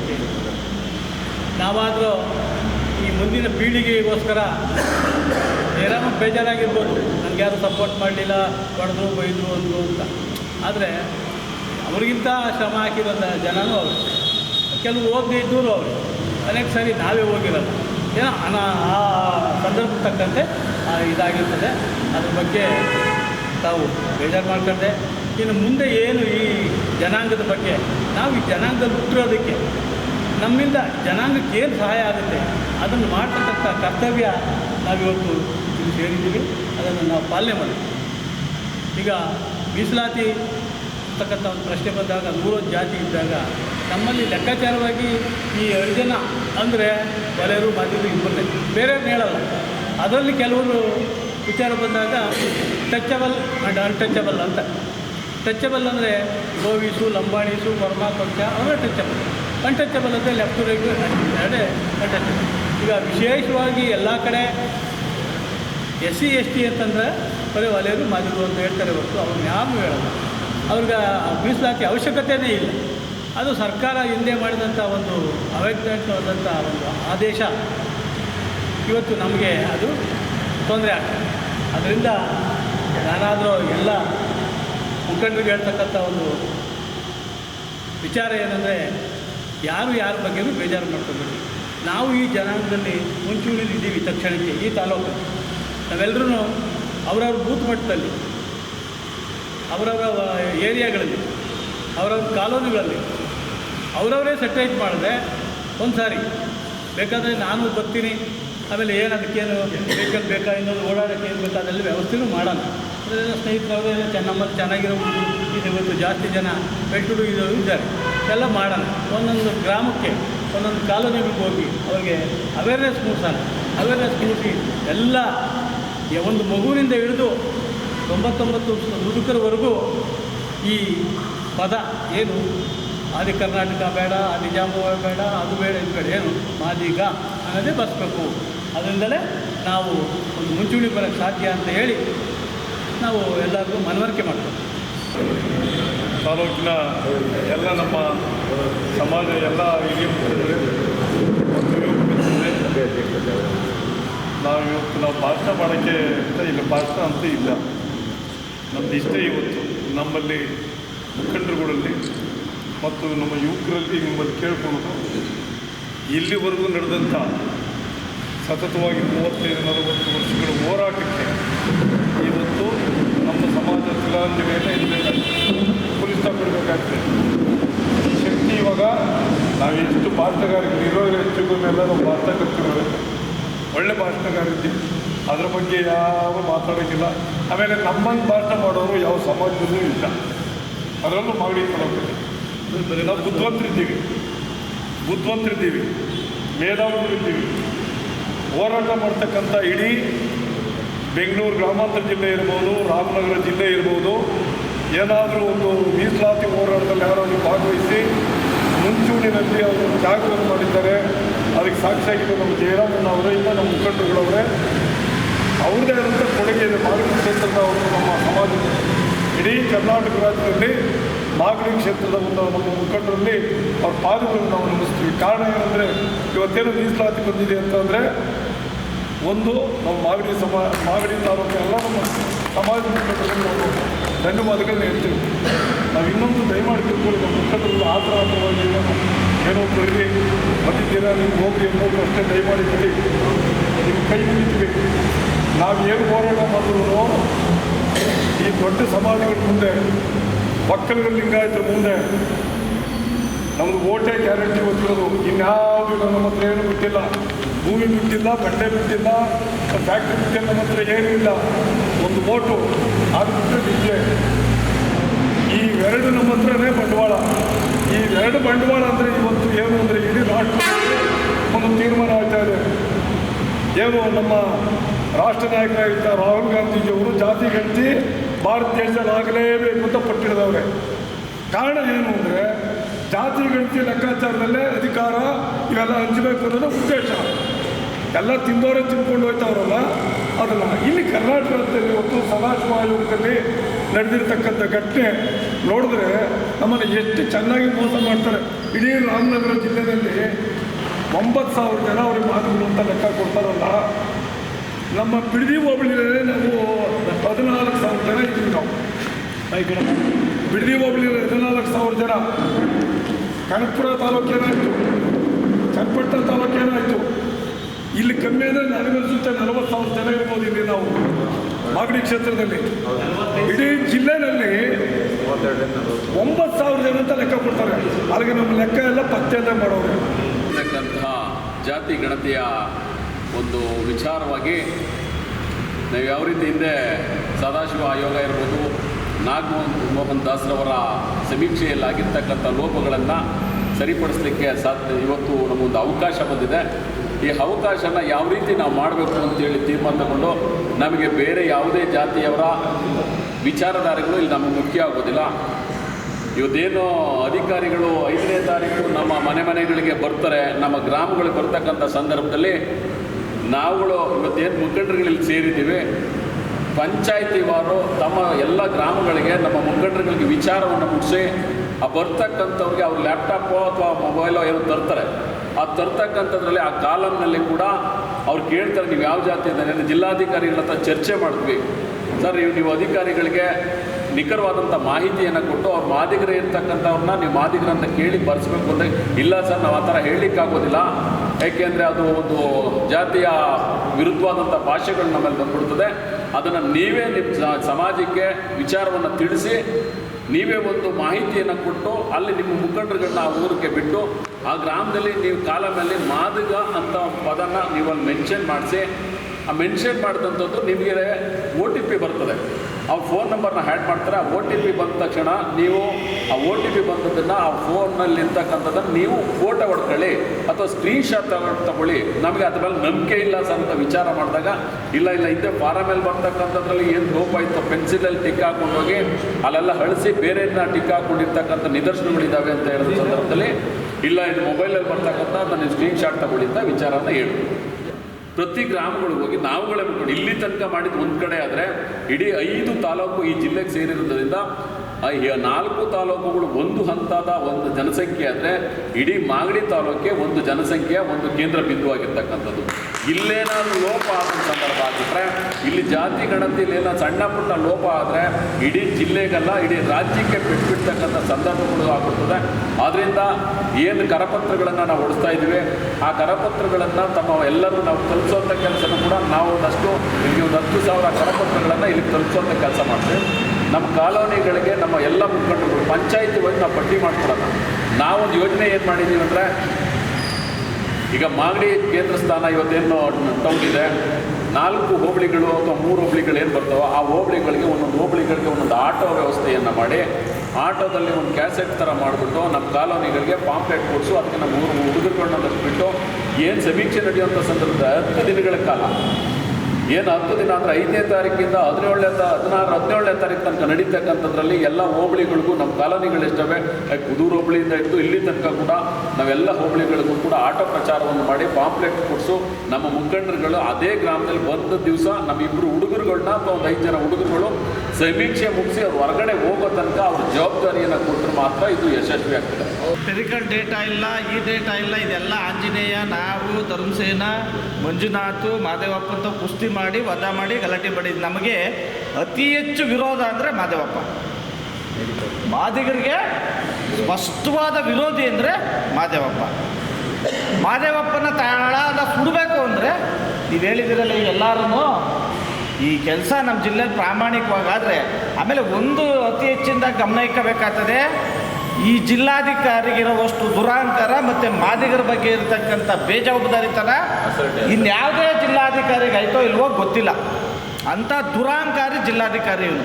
ನಾವಾದರೂ ಈ ಮುಂದಿನ ಪೀಳಿಗೆಗೋಸ್ಕರ ಏನಾದ್ರು ಬೇಜಾರಾಗಿರ್ಬೋದು. ನನಗೆ ಯಾರು ಸಪೋರ್ಟ್ ಮಾಡಲಿಲ್ಲ ಹೊಡೆದು ಬೈದರು ಅಂದರು ಅಂತ. ಆದರೆ ಅವ್ರಿಗಿಂತ ಶ್ರಮ ಹಾಕಿರೋಂಥ ಜನನೂ ಅವರು. ಕೆಲವು ಓದದೇ ಇದ್ದವರು ಅವರು. ಅನೇಕ ಸಾರಿ ನಾವೇ ಹೋಗಿರಲ್ಲ ಏನೋ ಅನ ಆ ಸಂದರ್ಭಕ್ಕೆ ತಕ್ಕಂತೆ ಇದಾಗಿರ್ತದೆ. ಅದ್ರ ಬಗ್ಗೆ ತಾವು ಬೇಜಾರು ಮಾಡ್ಕೊಂಡೆ ಇನ್ನು ಮುಂದೆ ಏನು ಈ ಜನಾಂಗದ ಬಗ್ಗೆ, ನಾವು ಈ ಜನಾಂಗದಲ್ಲಿ ಹುಟ್ಟಿರೋದಕ್ಕೆ ನಮ್ಮಿಂದ ಜನಾಂಗಕ್ಕೆ ಏನು ಸಹಾಯ ಆಗುತ್ತೆ, ಅದನ್ನು ಮಾಡ್ತಕ್ಕಂಥ ಕರ್ತವ್ಯ ನಾವಿವತ್ತು ಇಲ್ಲಿ ಸೇರಿದ್ದೀವಿ. ಅದನ್ನು ನಾವು ಪಾಲನೆ ಮಾಡ್ತೀವಿ. ಈಗ ಮೀಸಲಾತಿ ಅಂತಕ್ಕಂಥ ಒಂದು ಪ್ರಶ್ನೆ ಬಂದಾಗ ನೂರೊಂದು ಜಾತಿ ಇದ್ದಾಗ ನಮ್ಮಲ್ಲಿ ಲೆಕ್ಕಾಚಾರವಾಗಿ ಈ ಎರಡು ಜನ ಅಂದರೆ ಬಲೆಯರು ಬಾಧ್ಯರು ಇಬ್ಬರೇ. ಬೇರೆ ಹೇಳಲ್ಲ. ಅದರಲ್ಲಿ ಕೆಲವರು ವಿಚಾರ ಬಂದಾಗ ಟಚಬಲ್ ಆ್ಯಂಡ್ ಅನ್ಟಚಬಲ್ ಅಂತ. ಟಚಬಲ್ ಅಂದರೆ ಗೋವಿಸು, ಲಂಬಾಣೀಸು, ವರ್ಮಾ ಕೊಂಚ ಅವರೇ ಟಚಬಲ್ ಅನ್ಟಚಬಲ್ ಅಂದರೆ ಲೆಫ್ಟ್ ರೈಟ್ ಎರಡೇ ಅನ್ಟಚಬಲ್ ಈಗ ವಿಶೇಷವಾಗಿ ಎಲ್ಲ ಕಡೆ ಎಸ್ ಸಿ ಎಸ್ ಟಿ ಅಂತಂದರೆ ಬರೀ ಒಲೆಯರು ಮಾದಿರು ಅಂತ ಹೇಳ್ತಾರೆ ಹೊರತು ಅವ್ರನ್ನ ಯಾರು ಹೇಳಲ್ಲ. ಅವ್ರಿಗೆ ಮೀಸಲಾತಿ ಅವಶ್ಯಕತೆಯೇ ಇಲ್ಲ. ಅದು ಸರ್ಕಾರ ಹಿಂದೆ ಮಾಡಿದಂಥ ಒಂದು ಅವೈಜ್ಞಾನಿಕವಾದಂಥ ಒಂದು ಆದೇಶ. ಇವತ್ತು ನಮಗೆ ಅದು ತೊಂದರೆ ಆಗ್ತದೆ. ಅದರಿಂದ ನಾನಾದರೂ ಎಲ್ಲ ಮುಖಂಡರಿಗೆ ಹೇಳ್ತಕ್ಕಂಥ ಒಂದು ವಿಚಾರ ಏನಂದರೆ, ಯಾರು ಯಾರ ಬಗ್ಗೆನೂ ಬೇಜಾರು ಮಾಡ್ಕೊಬೇಡಿ. ನಾವು ಈ ಜನಾಂಗದಲ್ಲಿ ಮುಂಚೂಣಿಯಲ್ಲಿದ್ದೀವಿ ತಕ್ಷಣಕ್ಕೆ, ಈ ತಾಲೂಕು ನಾವೆಲ್ಲರೂ ಅವರವ್ರ ಬೂತ್ ಮಟ್ಟದಲ್ಲಿ ಅವರವರ ಏರಿಯಾಗಳಲ್ಲಿ, ಅವರವ್ರ ಕಾಲೋನಿಗಳಲ್ಲಿ, ಅವರವರೇ ಸೆಟೈಟ್ ಮಾಡಿದ್ರೆ ಒಂದು ಸಾರಿ. ಬೇಕಾದರೆ ನಾನು ಬರ್ತೀನಿ. ಆಮೇಲೆ ಏನು ಅದಕ್ಕೇನು ವೆಹಿಕಲ್ ಬೇಕಾ, ಇನ್ನೊಂದು ಓಡಾಡೋಕ್ಕೆ ಏನು ಬೇಕಾ, ಅದೆಲ್ಲ ವ್ಯವಸ್ಥೆನೂ ಮಾಡೋಣ ಅದರಿಂದ ಸ್ನೇಹಿತರವರು ನಮ್ಮಲ್ಲಿ ಚೆನ್ನಾಗಿರೋ ಇದು ಇವತ್ತು ಜಾಸ್ತಿ ಜನ ಬೆಟ್ಟುಡು ಇದು ಇದ್ದಾರೆ. ಎಲ್ಲ ಮಾಡೋಣ ಒಂದೊಂದು ಗ್ರಾಮಕ್ಕೆ, ಒಂದೊಂದು ಕಾಲೋನಿಗಳಿಗೆ ಹೋಗಿ ಅವ್ರಿಗೆ ಅವೇರ್ನೆಸ್ ಮೂಡಿಸೋಣ ಅವೇರ್ನೆಸ್ ಮೂಡಿಸಿ ಎಲ್ಲ ಒಂದು ಮಗುವಿನಿಂದ ಹಿಡಿದು ತೊಂಬತ್ತೊಂಬತ್ತು ಮುದುಕರವರೆಗೂ ಈ ಪದ ಏನು? ಆದಿ ಕರ್ನಾಟಕ ಬೇಡ, ಆದಿ ಬೇಡ, ಅದು ಬೇಡ, ಇದು ಬೇಡ, ಏನು? ಮಾದಿಗ ಅನ್ನೋದೇ ಬರ್ಸ್ಬೇಕು. ಅದರಿಂದಲೇ ನಾವು ಒಂದು ಮುಂಚೂಣಿ ಬರೋಕ್ಕೆ ಸಾಧ್ಯ ಅಂತ ಹೇಳಿ ನಾವು ಎಲ್ಲರಿಗೂ ಮನವರಿಕೆ ಮಾಡ್ತೀವಿ ತಾಲೂಕಿನ ಎಲ್ಲ ನಮ್ಮ ಸಮಾಜ ಎಲ್ಲ ನಾವು ಇವತ್ತು ನಾವು ಭಾಷಣ ಮಾಡೋಕ್ಕೆ ಇಲ್ಲ, ಭಾಷಣ ಅಂತೂ ಇಲ್ಲ. ನಮ್ಮದು ಇಷ್ಟೇ ಇವತ್ತು. ನಮ್ಮಲ್ಲಿ ಮುಖಂಡರುಗಳಲ್ಲಿ ಮತ್ತು ನಮ್ಮ ಯುವಕರಲ್ಲಿ ನಿಮ್ಮಲ್ಲಿ ಕೇಳ್ಕೊಳ್ಳೋದು ಇಲ್ಲಿವರೆಗೂ ನಡೆದಂಥ ಸತತವಾಗಿ ಮೂವತ್ತೈದು, ನಲವತ್ತು ವರ್ಷಗಳ ಹೋರಾಟಕ್ಕೆ ಇವತ್ತು ನಮ್ಮ ಸಮಾಜ ತಿಲಾಂಜಲಿ ಮೇಲೆ ಇಲ್ಲಿ ಪೊಲೀಸ್ ಈ ಶಕ್ತಿ ಇವಾಗ ನಾವು ಎಷ್ಟು ಭಾಷಣಗಾರರಿಗೆ ಇರೋರು ಹೆಚ್ಚು ಕಮ್ಮಿ ಎಲ್ಲ ನಾವು ಭಾಷಣ ಕಲ್ತಿರೋರು ಒಳ್ಳೆ ಭಾಷಣಗಾರಿದ್ದೀವಿ ಅದ್ರ ಬಗ್ಗೆ ಯಾರು ಮಾತಾಡೋಕ್ಕಿಲ್ಲ. ಆಮೇಲೆ ನಮ್ಮನ್ನು ಭಾಷಣ ಮಾಡೋರು ಯಾವ ಸಮಾಜದಲ್ಲೂ ಇಲ್ಲ. ಅದರಲ್ಲೂ ಮಾಡಿ ತಾಲೂಕಲ್ಲಿ ನಾವು ಬುದ್ಧಿವಂತರಿದ್ದೀವಿ. ಬುದ್ಧಿವಂತರಿದ್ದೀವಿ. ಮೇಧಾವಿಗಳಿದ್ದೀವಿ. ಹೋರಾಟ ಮಾಡ್ತಕ್ಕಂಥ ಇಡೀ ಬೆಂಗಳೂರು ಗ್ರಾಮಾಂತರ ಜಿಲ್ಲೆ ಇರ್ಬೋದು, ರಾಮನಗರ ಜಿಲ್ಲೆ ಇರ್ಬೋದು, ಏನಾದರೂ ಒಂದು ಮೀಸಲಾತಿ ಹೋರಾಟದಲ್ಲಿ ಯಾರಾದರೂ ಭಾಗವಹಿಸಿ ಮುಂಚೂಣಿನಲ್ಲಿ ಅವರು ಜಾಗವನ್ನು ಮಾಡಿದ್ದಾರೆ. ಅದಕ್ಕೆ ಸಾಕ್ಷಿಯಾಗಿದ್ದು ನಮ್ಮ ಜಯರಾಮಣ್ಣ ಅವರೇ ಇಲ್ಲ ನಮ್ಮ ಮುಖಂಡರುಗಳವರೇ ಅವ್ರದ್ದೇ ಆದಂಥ ಕೊಡುಗೆ ಇದೆ ಮಾಗಡಿ ಕ್ಷೇತ್ರದ ಒಂದು ನಮ್ಮ ಸಮಾಜದಲ್ಲಿ ಇಡೀ ಕರ್ನಾಟಕ ರಾಜ್ಯದಲ್ಲಿ ಮಾಗಡಿ ಕ್ಷೇತ್ರದ ಒಂದು ನಮ್ಮ ಮುಖಂಡರಲ್ಲಿ ಅವ್ರ ಪಾದಗಳನ್ನು ನಾವು ನಿರ್ಮಿಸ್ತೀವಿ ಕಾರಣ ಏನಂದರೆ ಇವತ್ತೇನು ಮೀಸಲಾತಿ ಬಂದಿದೆ ಅಂತಂದರೆ ಒಂದು ನಮ್ಮ ಮಾಗಡಿ ಸಮಾ, ಮಾಗಡಿ ತಾಲೂಕು ಎಲ್ಲ ನಮ್ಮ ಸಮಾಜ ಮುಖಂಡರಲ್ಲಿ ನಾವು ಧನ್ಯವಾದಗಳನ್ನ ಹೇಳ್ತೀವಿ. ನಾವು ಇನ್ನೊಂದು ದಯಮಾಡಿ ತಿಳ್ಕೊಳ್ಳಿ ನಮ್ಮ ಮುಖಂಡರು ಆತರ ಆತರವಾಗಿ ಏನೋ ಬರ್ರಿ ಬಂದಿದ್ದೀರಾ, ನೀವು ಹೋಗಿ ಅನ್ನೋದು ಅಷ್ಟೇ ದಯಮಾಡಿ ಹೇಳಿ ನಿಮ್ಮ ಕೈ ಮುಗಿತೀವಿ. ನಾವು ಏನು ಹೋರಾಟ ಮಾಡಿದ್ರು ಈ ದೊಡ್ಡ ಸಮಾಜಗಳ ಮುಂದೆ ಒಕ್ಕಲಿಗ ಲಿಂಗಾಯತರ ಮುಂದೆ ನಮ್ಮದು ಓಟೇ ಗ್ಯಾರಂಟಿ ಗೊತ್ತಿರೋದು ಇನ್ಯಾವುದು ನಮ್ಮ ಹತ್ರ ಏನು ಬಿಟ್ಟಿಲ್ಲ. ಭೂಮಿ ಬಿಟ್ಟಿಲ್ಲ ಬಟ್ಟೆ ಬಿಟ್ಟಿಲ್ಲ, ಫ್ಯಾಕ್ಟ್ರಿ ಬಿಟ್ಟಿಲ್ಲ, ನಮ್ಮ ಹತ್ರ ಏನೂ ಇಲ್ಲ. ಒಂದು ಓಟು. ಅದು ಬಿಟ್ಟರೆ ಈ ಎರಡು ನಮ್ಮ ಹತ್ರನೇ ಬಂಡವಾಳ. ಈ ಎರಡು ಬಂಡವಾಳ ಅಂದರೆ ಇವತ್ತು ಏನು ಅಂದರೆ ಇಡೀ ರಾಷ್ಟ್ರದಲ್ಲಿ ಒಂದು ತೀರ್ಮಾನ ಆಗ್ತಾ ಇದೆ. ಏನು ನಮ್ಮ ರಾಷ್ಟ್ರ ನಾಯಕರಾಗಿದ್ದ ರಾಹುಲ್ ಗಾಂಧೀಜಿಯವರು ಜಾತಿ ಗಣತಿ ಭಾರತ ದೇಶದಲ್ಲಿ ಆಗಲೇಬೇಕು ಅಂತ ಪಟ್ಟಿಡಿದವ್ರೆ. ಕಾರಣ ಏನು ಅಂದರೆ ಜಾತಿ ಗಣತಿ ಲೆಕ್ಕಾಚಾರದಲ್ಲೇ ಅಧಿಕಾರ ಇವೆಲ್ಲ ಹಂಚಬೇಕು ಅನ್ನೋದು ಉದ್ದೇಶ. ಎಲ್ಲ ತಿಂದವರೇ ತಿನ್ಕೊಂಡು ಹೋಯ್ತವ್ರಲ್ಲ? ಅದನ್ನು ಇಲ್ಲಿ ಕರ್ನಾಟಕದಲ್ಲಿ ಒಂದು ಸದಾಶಿವ ಆಯೋಗದಲ್ಲಿ ನಡೆದಿರ್ತಕ್ಕಂಥ ಘಟನೆ ನೋಡಿದ್ರೆ ನಮ್ಮನ್ನು ಎಷ್ಟು ಚೆನ್ನಾಗಿ ಮೋಸ ಮಾಡ್ತಾರೆ. ಇಡೀ ರಾಮನಗರ ಜಿಲ್ಲೆಯಲ್ಲಿ ಒಂಬತ್ತು ಸಾವಿರ ಜನ ಅವ್ರಿಗೆ ಮಾತುಗಳು ಅಂತ ಲೆಕ್ಕ ಕೊಡ್ತಾರಲ್ಲ. ನಮ್ಮ ಬಿಡದಿ ಹೋಬಳಿಯಲ್ಲಿ ನಾವು ಹದಿನಾಲ್ಕು ಸಾವಿರ ಜನ ಇದ್ದೀವಿ ನಾವು. ಬಿಡದಿ ಹೋಬಳಿಯಲ್ಲಿ ಹದಿನಾಲ್ಕು ಸಾವಿರ ಜನ. ಕನಕಪುರ ತಾಲೂಕೇನಾಯಿತು ಚನ್ನಪಟ್ಟ ತಾಲೂಕೇನಾಯಿತು ಇಲ್ಲಿ ಕಮ್ಮಿ ಅಂದರೆ ನನಗನ್ಸುತ್ತೆ ನಲವತ್ತು ಸಾವಿರ ಜನ ಇರ್ಬೋದು ಇಲ್ಲಿ ನಾವು ಮಾಗಡಿ ಕ್ಷೇತ್ರದಲ್ಲಿ. ಇಡೀ ಜಿಲ್ಲೆನಲ್ಲಿ ಒಂಬತ್ತು ಸಾವಿರ ಜನ ಅಂತ ಲೆಕ್ಕ ಕೊಡ್ತಾರೆ. ಅಲ್ಲಿಗೆ ನಮ್ಮ ಲೆಕ್ಕ ಎಲ್ಲ ಪತ್ತೆಯಲ್ಲೇ ಮಾಡೋರು. ಜಾತಿ ಗಣತಿಯ ಒಂದು ವಿಚಾರವಾಗಿ ನಾವು ಯಾವ ರೀತಿ ಹಿಂದೆ ಸದಾಶಿವ ಆಯೋಗ ಇರ್ಬೋದು ನಾಗಮೋಹನ್ ಮೋಹನ್ ದಾಸ್ರವರ ಸಮೀಕ್ಷೆಯಲ್ಲಾಗಿರ್ತಕ್ಕಂಥ ಲೋಪಗಳನ್ನು ಸರಿಪಡಿಸಲಿಕ್ಕೆ ಸಾಧ್ಯ ಇವತ್ತು ನಮಗೊಂದು ಅವಕಾಶ ಬಂದಿದೆ. ಈ ಅವಕಾಶನ ಯಾವ ರೀತಿ ನಾವು ಮಾಡಬೇಕು ಅಂತೇಳಿ ತೀರ್ಮಾನ ತಗೊಂಡು ನಮಗೆ ಬೇರೆ ಯಾವುದೇ ಜಾತಿಯವರ ವಿಚಾರಧಾರೆಗಳು ಇಲ್ಲಿ ನಮಗೆ ಮುಖ್ಯ ಆಗೋದಿಲ್ಲ. ಇವತ್ತೇನು ಅಧಿಕಾರಿಗಳು ಐದನೇ ತಾರೀಕು ನಮ್ಮ ಮನೆ ಮನೆಗಳಿಗೆ ಬರ್ತಾರೆ, ನಮ್ಮ ಗ್ರಾಮಗಳಿಗೆ ಬರ್ತಕ್ಕಂಥ ಸಂದರ್ಭದಲ್ಲಿ ನಾವುಗಳು ಇವತ್ತೇನು ಮುಖಂಡರುಗಳಲ್ಲಿ ಸೇರಿದ್ದೀವಿ ಪಂಚಾಯತಿವಾರು ತಮ್ಮ ಎಲ್ಲ ಗ್ರಾಮಗಳಿಗೆ, ನಮ್ಮ ಮುಖಂಡರುಗಳಿಗೆ ವಿಚಾರವನ್ನು ಮುಟ್ಟಿಸಿ ಆ ಬರ್ತಕ್ಕಂಥವ್ರಿಗೆ ಅವ್ರ ಲ್ಯಾಪ್ಟಾಪೋ ಅಥವಾ ಮೊಬೈಲೋ ಏನೋ ತರ್ತಾರೆ. ಆ ತರ್ತಕ್ಕಂಥದ್ರಲ್ಲಿ ಆ ಕಾಲಮ್ನಲ್ಲಿ ಕೂಡ ಅವ್ರು ಕೇಳ್ತಾರೆ, ನೀವು ಯಾವ ಜಾತಿ ಅಂತ ಜಿಲ್ಲಾಧಿಕಾರಿಗಳ ಹತ್ರ ಚರ್ಚೆ ಮಾಡಿದ್ವಿ. ಸರ್ ನೀವು ನೀವು ಅಧಿಕಾರಿಗಳಿಗೆ ನಿಖರವಾದಂಥ ಮಾಹಿತಿಯನ್ನು ಕೊಟ್ಟು ಅವ್ರ ಮಾದಿಗರೇ ಇರ್ತಕ್ಕಂಥವ್ರನ್ನ ನೀವು ಮಾದಿಗರನ್ನು ಕೇಳಿ ಬರೆಸ್ಬೇಕು ಅಂದರೆ, ಇಲ್ಲ ಸರ್, ನಾವು ಆ ಥರ ಹೇಳಲಿಕ್ಕಾಗೋದಿಲ್ಲ. ಏಕೆಂದರೆ ಅದು ಒಂದು ಜಾತಿಯ ವಿರುದ್ಧವಾದಂಥ ಭಾಷೆಗಳು ನಮ್ಮಲ್ಲಿ ಬಂದ್ಬಿಡ್ತದೆ. ಅದನ್ನು ನೀವೇ ನಿಮ್ಮ ಸಮಾಜಕ್ಕೆ ವಿಚಾರವನ್ನು ತಿಳಿಸಿ, ನೀವೇ ಒಂದು ಮಾಹಿತಿಯನ್ನು ಕೊಟ್ಟು, ಅಲ್ಲಿ ನಿಮ್ಮ ಮುಖಂಡರುಗಳನ್ನ ಆ ಊರಿಗೆ ಬಿಟ್ಟು, ಆ ಗ್ರಾಮದಲ್ಲಿ ನೀವು ಕಾಲಮಲ್ಲಿ ಮಾದಿಗ ಅಂತ ಪದನ ನೀವಲ್ಲಿ ಮೆನ್ಷನ್ ಮಾಡಿಸಿ, ಆ ಮೆನ್ಷನ್ ಮಾಡಿದಂಥದ್ದು ನಿಮಗೆ ಓ ಟಿ ಪಿ ಬರ್ತದೆ. ಆ ಫೋನ್ ನಂಬರ್ನ ಹ್ಯಾಡ್ ಮಾಡ್ತಾರೆ. ಆ ಒ ಟಿ ಪಿ ಬಂದ ತಕ್ಷಣ ನೀವು ಆ ಒ ಟಿ ಪಿ ಬಂದದ್ದನ್ನು ಆ ಫೋನ್ನಲ್ಲಿ ಇರ್ತಕ್ಕಂಥದ್ದನ್ನು ನೀವು ಫೋಟೋ ಹೊಡ್ಕೊಳ್ಳಿ ಅಥವಾ ಸ್ಕ್ರೀನ್ಶಾಟ್ ತಗೊಂಡು ತಗೊಳ್ಳಿ. ನಮಗೆ ಅದ್ರ ಮೇಲೆ ನಂಬಿಕೆ ಇಲ್ಲ ಸರ್ ಅಂತ ವಿಚಾರ ಮಾಡಿದಾಗ, ಇಲ್ಲ ಇಲ್ಲ, ಹಿಂದೆ ಫಾರಮಲ್ಲಿ ಬರ್ತಕ್ಕಂಥದ್ರಲ್ಲಿ ಏನು ಲೋಪ ಇತ್ತು ಪೆನ್ಸಿಲಲ್ಲಿ ಟಿಕ್ ಹಾಕೊಂಡು ಹೋಗಿ, ಅಲ್ಲೆಲ್ಲ ಹಳಿಸಿ ಬೇರೆಯನ್ನ ಟಿಕ್ ಹಾಕೊಂಡಿರ್ತಕ್ಕಂಥ ನಿದರ್ಶನಗಳಿದ್ದಾವೆ ಅಂತ ಹೇಳಿದ ಸಂದರ್ಭದಲ್ಲಿ, ಇಲ್ಲ, ಇದು ಮೊಬೈಲಲ್ಲಿ ಬರ್ತಕ್ಕಂಥ ನಾನು ಸ್ಕ್ರೀನ್ಶಾಟ್ ತಗೊಳ್ಳಿ ಅಂತ ವಿಚಾರನ ಹೇಳು. ಪ್ರತಿ ಗ್ರಾಮಗಳಿಗೆ ಹೋಗಿ ನಾವುಗಳೇ ಬಿಟ್ಕೊಂಡು ಇಲ್ಲಿ ತನಕ ಮಾಡಿದ ಒಂದು ಕಡೆ ಆದರೆ ಇಡೀ ಐದು ತಾಲೂಕು ಈ ಜಿಲ್ಲೆಗೆ ಸೇರಿರೋದ್ರಿಂದ ನಾಲ್ಕು ತಾಲೂಕುಗಳು ಒಂದು ಹಂತದ ಒಂದು ಜನಸಂಖ್ಯೆ ಆದರೆ ಇಡೀ ಮಾಗಡಿ ತಾಲೂಕಿಗೆ ಒಂದು ಜನಸಂಖ್ಯೆಯ ಒಂದು ಕೇಂದ್ರ ಬಿಂದುವಾಗಿರ್ತಕ್ಕಂಥದ್ದು. ಇಲ್ಲೇನಾದ್ರೂ ಲೋಪ ಸಂದರ್ಭ ಆಗಿದ್ರೆ, ಇಲ್ಲಿ ಜಾತಿ ಗಣತಿಯಲ್ಲಿ ಏನೋ ಸಣ್ಣ ಪುಟ್ಟ ಲೋಪ ಆದರೆ ಇಡೀ ಜಿಲ್ಲೆಗಲ್ಲ, ಇಡೀ ರಾಜ್ಯಕ್ಕೆ ಬಿಟ್ಬಿಡ್ತಕ್ಕಂಥ ಸಂದರ್ಭಗಳು ಆಗುತ್ತದೆ. ಆದ್ದರಿಂದ ಏನು ಕರಪತ್ರಗಳನ್ನು ನಾವು ಹೊಡಿಸ್ತಾ ಇದ್ದೀವಿ, ಆ ಕರಪತ್ರಗಳನ್ನು ತಮ್ಮ ಎಲ್ಲರೂ ನಾವು ತಲುಪಿಸುವಂಥ ಕೆಲಸನೂ ಕೂಡ ನಾವು ಒಂದಷ್ಟು ಇಲ್ಲಿ ಒಂದು ಹತ್ತು ಸಾವಿರ ಕರಪತ್ರಗಳನ್ನು ಇಲ್ಲಿ ತಲುಪಿಸುವಂಥ ಕೆಲಸ ಮಾಡ್ತೀವಿ. ನಮ್ಮ ಕಾಲೋನಿಗಳಿಗೆ ನಮ್ಮ ಎಲ್ಲ ಮುಖಂಡರುಗಳು, ಪಂಚಾಯಿತಿ ಹೋಗಿ ನಾವು ಪಟ್ಟಿ ಮಾಡ್ಕೊಡೋಣ ನಾವೊಂದು ಯೋಜನೆ ಏನು ಮಾಡಿದ್ದೀವಿ ಅಂದರೆ, ಈಗ ಮಾಗಡಿ ಕೇಂದ್ರ ಸ್ಥಾನ ಇವತ್ತೇನು ಟೌನ್ ಇದೆ. ನಾಲ್ಕು ಹೋಬಳಿಗಳು ಅಥವಾ ಮೂರು ಹೋಬಳಿಗಳು ಏನು ಬರ್ತಾವೋ ಆ ಹೋಬಳಿಗಳಿಗೆ ಒಂದೊಂದು ಹೋಬಳಿಗಳಿಗೆ ಒಂದೊಂದು ಆಟೋ ವ್ಯವಸ್ಥೆಯನ್ನು ಮಾಡಿ, ಆಟೋದಲ್ಲಿ ಒಂದು ಕ್ಯಾಸೆಟ್ ಥರ ಮಾಡಿಬಿಟ್ಟು ನಮ್ಮ ಕಾಲೋನಿಗಳಿಗೆ ಪಾಂಪ್ಲೆಟ್ ಕೊಡಿಸು, ಅದಕ್ಕೆ ನಮ್ಮ ಊರು ಹುಡುಗರುಗಳನ್ನ ಬಿಟ್ಟು ಏನು ಸಮೀಕ್ಷೆ ನಡೆಯುವಂಥ ಸಂದರ್ಭದ ಹತ್ತು ದಿನಗಳ ಕಾಲ. ಏನು ಹತ್ತು ದಿನ ಅಂದರೆ ಐದನೇ ತಾರೀಕಿಂದ ಹದಿನೇಳನೇ ಹದಿನಾರು, ಹದಿನೇಳನೇ ತಾರೀಕು ತನಕ ನಡೀತಕ್ಕಂಥದ್ರಲ್ಲಿ ಎಲ್ಲ ಹೋಬಳಿಗಳಿಗೂ ನಮ್ಮ ಕಾಲೋನಿಗಳು ಎಷ್ಟವೆ? ಕುದೂರು ಹೋಬಳಿಯಿಂದ ಇತ್ತು ಇಲ್ಲಿ ತನಕ ಕೂಡ ನಾವೆಲ್ಲ ಹೋಬಳಿಗಳಿಗೂ ಕೂಡ ಆಟೋ ಪ್ರಚಾರವನ್ನು ಮಾಡಿ ಪಾಂಪ್ಲೆಟ್ ಕೊಡಿಸು. ನಮ್ಮ ಮುಖಂಡರುಗಳು ಅದೇ ಗ್ರಾಮದಲ್ಲಿ ಒಂದು ದಿವಸ ನಮ್ಮಿಬ್ಬರು ಹುಡುಗರುಗಳನ್ನ ಅಥವಾ ಒಂದು ಐದು ಜನ ಹುಡುಗರುಗಳು ಸಮೀಕ್ಷೆ ಮುಗಿಸಿ ಅವ್ರು ಹೊರಗಡೆ ಹೋಗೋ ತನಕ ಅವ್ರ ಜವಾಬ್ದಾರಿಯನ್ನು ಕೊಟ್ಟರೆ ಮಾತ್ರ ಇದು ಯಶಸ್ವಿ ಆಗ್ತದೆ. ಫಿಸಿಕಲ್ ಡೇಟಾ ಇಲ್ಲ, ಈ ಡೇಟಾ ಇಲ್ಲ, ಇದೆಲ್ಲ ಆಂಜನೇಯ, ನಾವು, ಧರ್ಮಸೇನ ಮಂಜುನಾಥ್ ಮಾದೇವಪ್ಪ ಅಂತ ಕುಸ್ತಿ ಮಾಡಿ, ವಧ ಮಾಡಿ, ಗಲಾಟೆ ಬಡಿದ್ ನಮಗೆ ಅತಿ ಹೆಚ್ಚು ವಿರೋಧ ಅಂದರೆ ಮಾದೇವಪ್ಪ. ಮಾದಿಗರಿಗೆ ಸ್ಪಷ್ಟವಾದ ವಿರೋಧಿ ಅಂದರೆ ಮಾದೇವಪ್ಪ. ಮಾದೇವಪ್ಪನ ತಾಳಾದ ಸುಡಬೇಕು ಅಂದರೆ ನೀವು ಹೇಳಿದಿರಲ್ಲ ಎಲ್ಲರೂ ಈ ಕೆಲಸ ನಮ್ಮ ಜಿಲ್ಲೆಯಲ್ಲಿ ಪ್ರಾಮಾಣಿಕವಾಗಾದರೆ ಆಮೇಲೆ ಒಂದು ಅತಿ ಹೆಚ್ಚಿಂದ ಗಮನ ಇಕ್ಕಬೇಕಾಗ್ತದೆ. ಈ ಜಿಲ್ಲಾಧಿಕಾರಿಗಿರುವಷ್ಟು ದುರಾಂಕಾರ ಮತ್ತು ಮಾದಿಗರ ಬಗ್ಗೆ ಇರತಕ್ಕಂಥ ಬೇಜವಾಬ್ದಾರಿತನ ಇನ್ಯಾವುದೇ ಜಿಲ್ಲಾಧಿಕಾರಿಗೆ ಆಯ್ತೋ ಇಲ್ವೋ ಗೊತ್ತಿಲ್ಲ. ಅಂಥ ದುರಾಂಕಾರಿ ಜಿಲ್ಲಾಧಿಕಾರಿ ಇವನು.